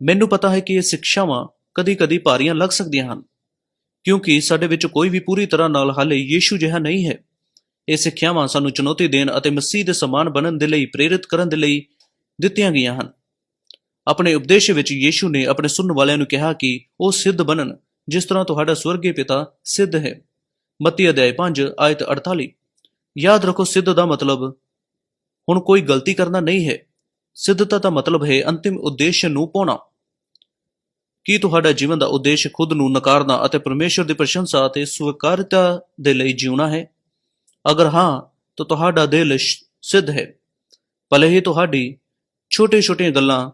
ਮੈਨੂੰ ਪਤਾ ਹੈ ਕਿ ਇਹ ਸਿੱਖਿਆਵਾਂ ਕਦੀ-ਕਦੀ ਭਾਰੀਆਂ ਲੱਗ ਸਕਦੀਆਂ ਹਨ, ਕਿਉਂਕਿ ਸਾਡੇ ਵਿੱਚ ਕੋਈ ਵੀ ਪੂਰੀ ਤਰ੍ਹਾਂ ਨਾਲ ਹਾਲੇ ਯੀਸ਼ੂ ਜਿਹਾ ਨਹੀਂ ਹੈ। ਇਹ ਸਿੱਖਿਆਵਾਂ ਸਾਨੂੰ ਚੁਣੌਤੀ ਦੇਣ ਅਤੇ ਮਸੀਹ ਦੇ ਸਮਾਨ ਬਣਨ ਦੇ ਲਈ ਪ੍ਰੇਰਿਤ ਕਰਨ ਦੇ ਲਈ ਦਿੱਤੀਆਂ ਗਈਆਂ ਹਨ। ਆਪਣੇ ਉਪਦੇਸ਼ ਵਿੱਚ ਯੀਸ਼ੂ ਨੇ ਆਪਣੇ ਸੁਣਨ ਵਾਲਿਆਂ ਨੂੰ ਕਿਹਾ ਕਿ ਉਹ ਸਿੱਧ ਬਣਨ, ਜਿਸ ਤਰ੍ਹਾਂ ਤੁਹਾਡਾ ਸਵਰਗੀ ਪਿਤਾ ਸਿੱਧ ਹੈ। ਮਤੀ ਅਧਿਆਇ 5 ਆਇਤ 48 ਯਾਦ ਰੱਖੋ, ਸਿੱਧ ਦਾ ਮਤਲਬ ਹੁਣ ਕੋਈ ਗਲਤੀ ਕਰਨਾ ਨਹੀਂ ਹੈ। ਸਿੱਧਤਾ ਦਾ ਮਤਲਬ ਹੈ ਅੰਤਿਮ ਉਦੇਸ਼ ਨੂੰ ਪਾਉਣਾ। ਕੀ ਤੁਹਾਡਾ ਜੀਵਨ ਦਾ ਉਦੇਸ਼ ਖੁਦ ਨੂੰ ਨਕਾਰਨਾ ਅਤੇ ਪਰਮੇਸ਼ਰ ਦੀ ਪ੍ਰਸ਼ੰਸਾ ਅਤੇ ਸਵੀਕਾਰਤਾ ਦੇ ਲਈ ਜਿਉਣਾ ਹੈ? ਅਗਰ ਹਾਂ, ਤਾਂ ਤੁਹਾਡਾ ਦਿਲ ਸਿੱਧ ਹੈ। ਭਲੇ ਹੀ ਤੁਹਾਡੀ ਛੋਟੇ-ਛੋਟੀਆਂ ਗੱਲਾਂ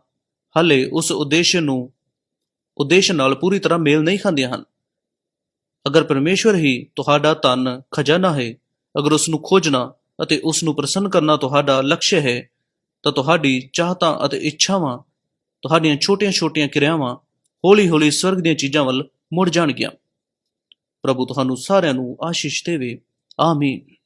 ਹਾਲੇ ਉਸ ਉਦੇਸ਼ ਨੂੰ, ਉਦੇਸ਼ ਨਾਲ ਪੂਰੀ ਤਰ੍ਹਾਂ ਮੇਲ ਨਹੀਂ ਖਾਂਦੀਆਂ ਹਨ। ਅਗਰ ਪਰਮੇਸ਼ਵਰ ਹੀ ਤੁਹਾਡਾ ਧਨ ਖਜ਼ਾਨਾ ਹੈ, ਅਗਰ ਉਸ ਨੂੰ ਖੋਜਣਾ ਅਤੇ ਉਸ ਨੂੰ ਪ੍ਰਸੰਨ ਕਰਨਾ ਤੁਹਾਡਾ ਲਕਸ਼ ਹੈ, ਤਾਂ ਤੁਹਾਡੀ ਚਾਹਤਾਂ ਅਤੇ ਇੱਛਾਵਾਂ, ਤੁਹਾਡੀਆਂ ਛੋਟੀਆਂ-ਛੋਟੀਆਂ ਕਿਰਿਆਵਾਂ ਹੌਲੀ-ਹੌਲੀ ਸਵਰਗ ਦੀਆਂ ਚੀਜ਼ਾਂ ਵੱਲ ਮੁੜ ਜਾਣਗੀਆਂ। ਪ੍ਰਭੂ ਤੁਹਾਨੂੰ ਸਾਰਿਆਂ ਨੂੰ ਆਸ਼ੀਸ਼ ਦੇਵੇ। ਆਮੀਨ।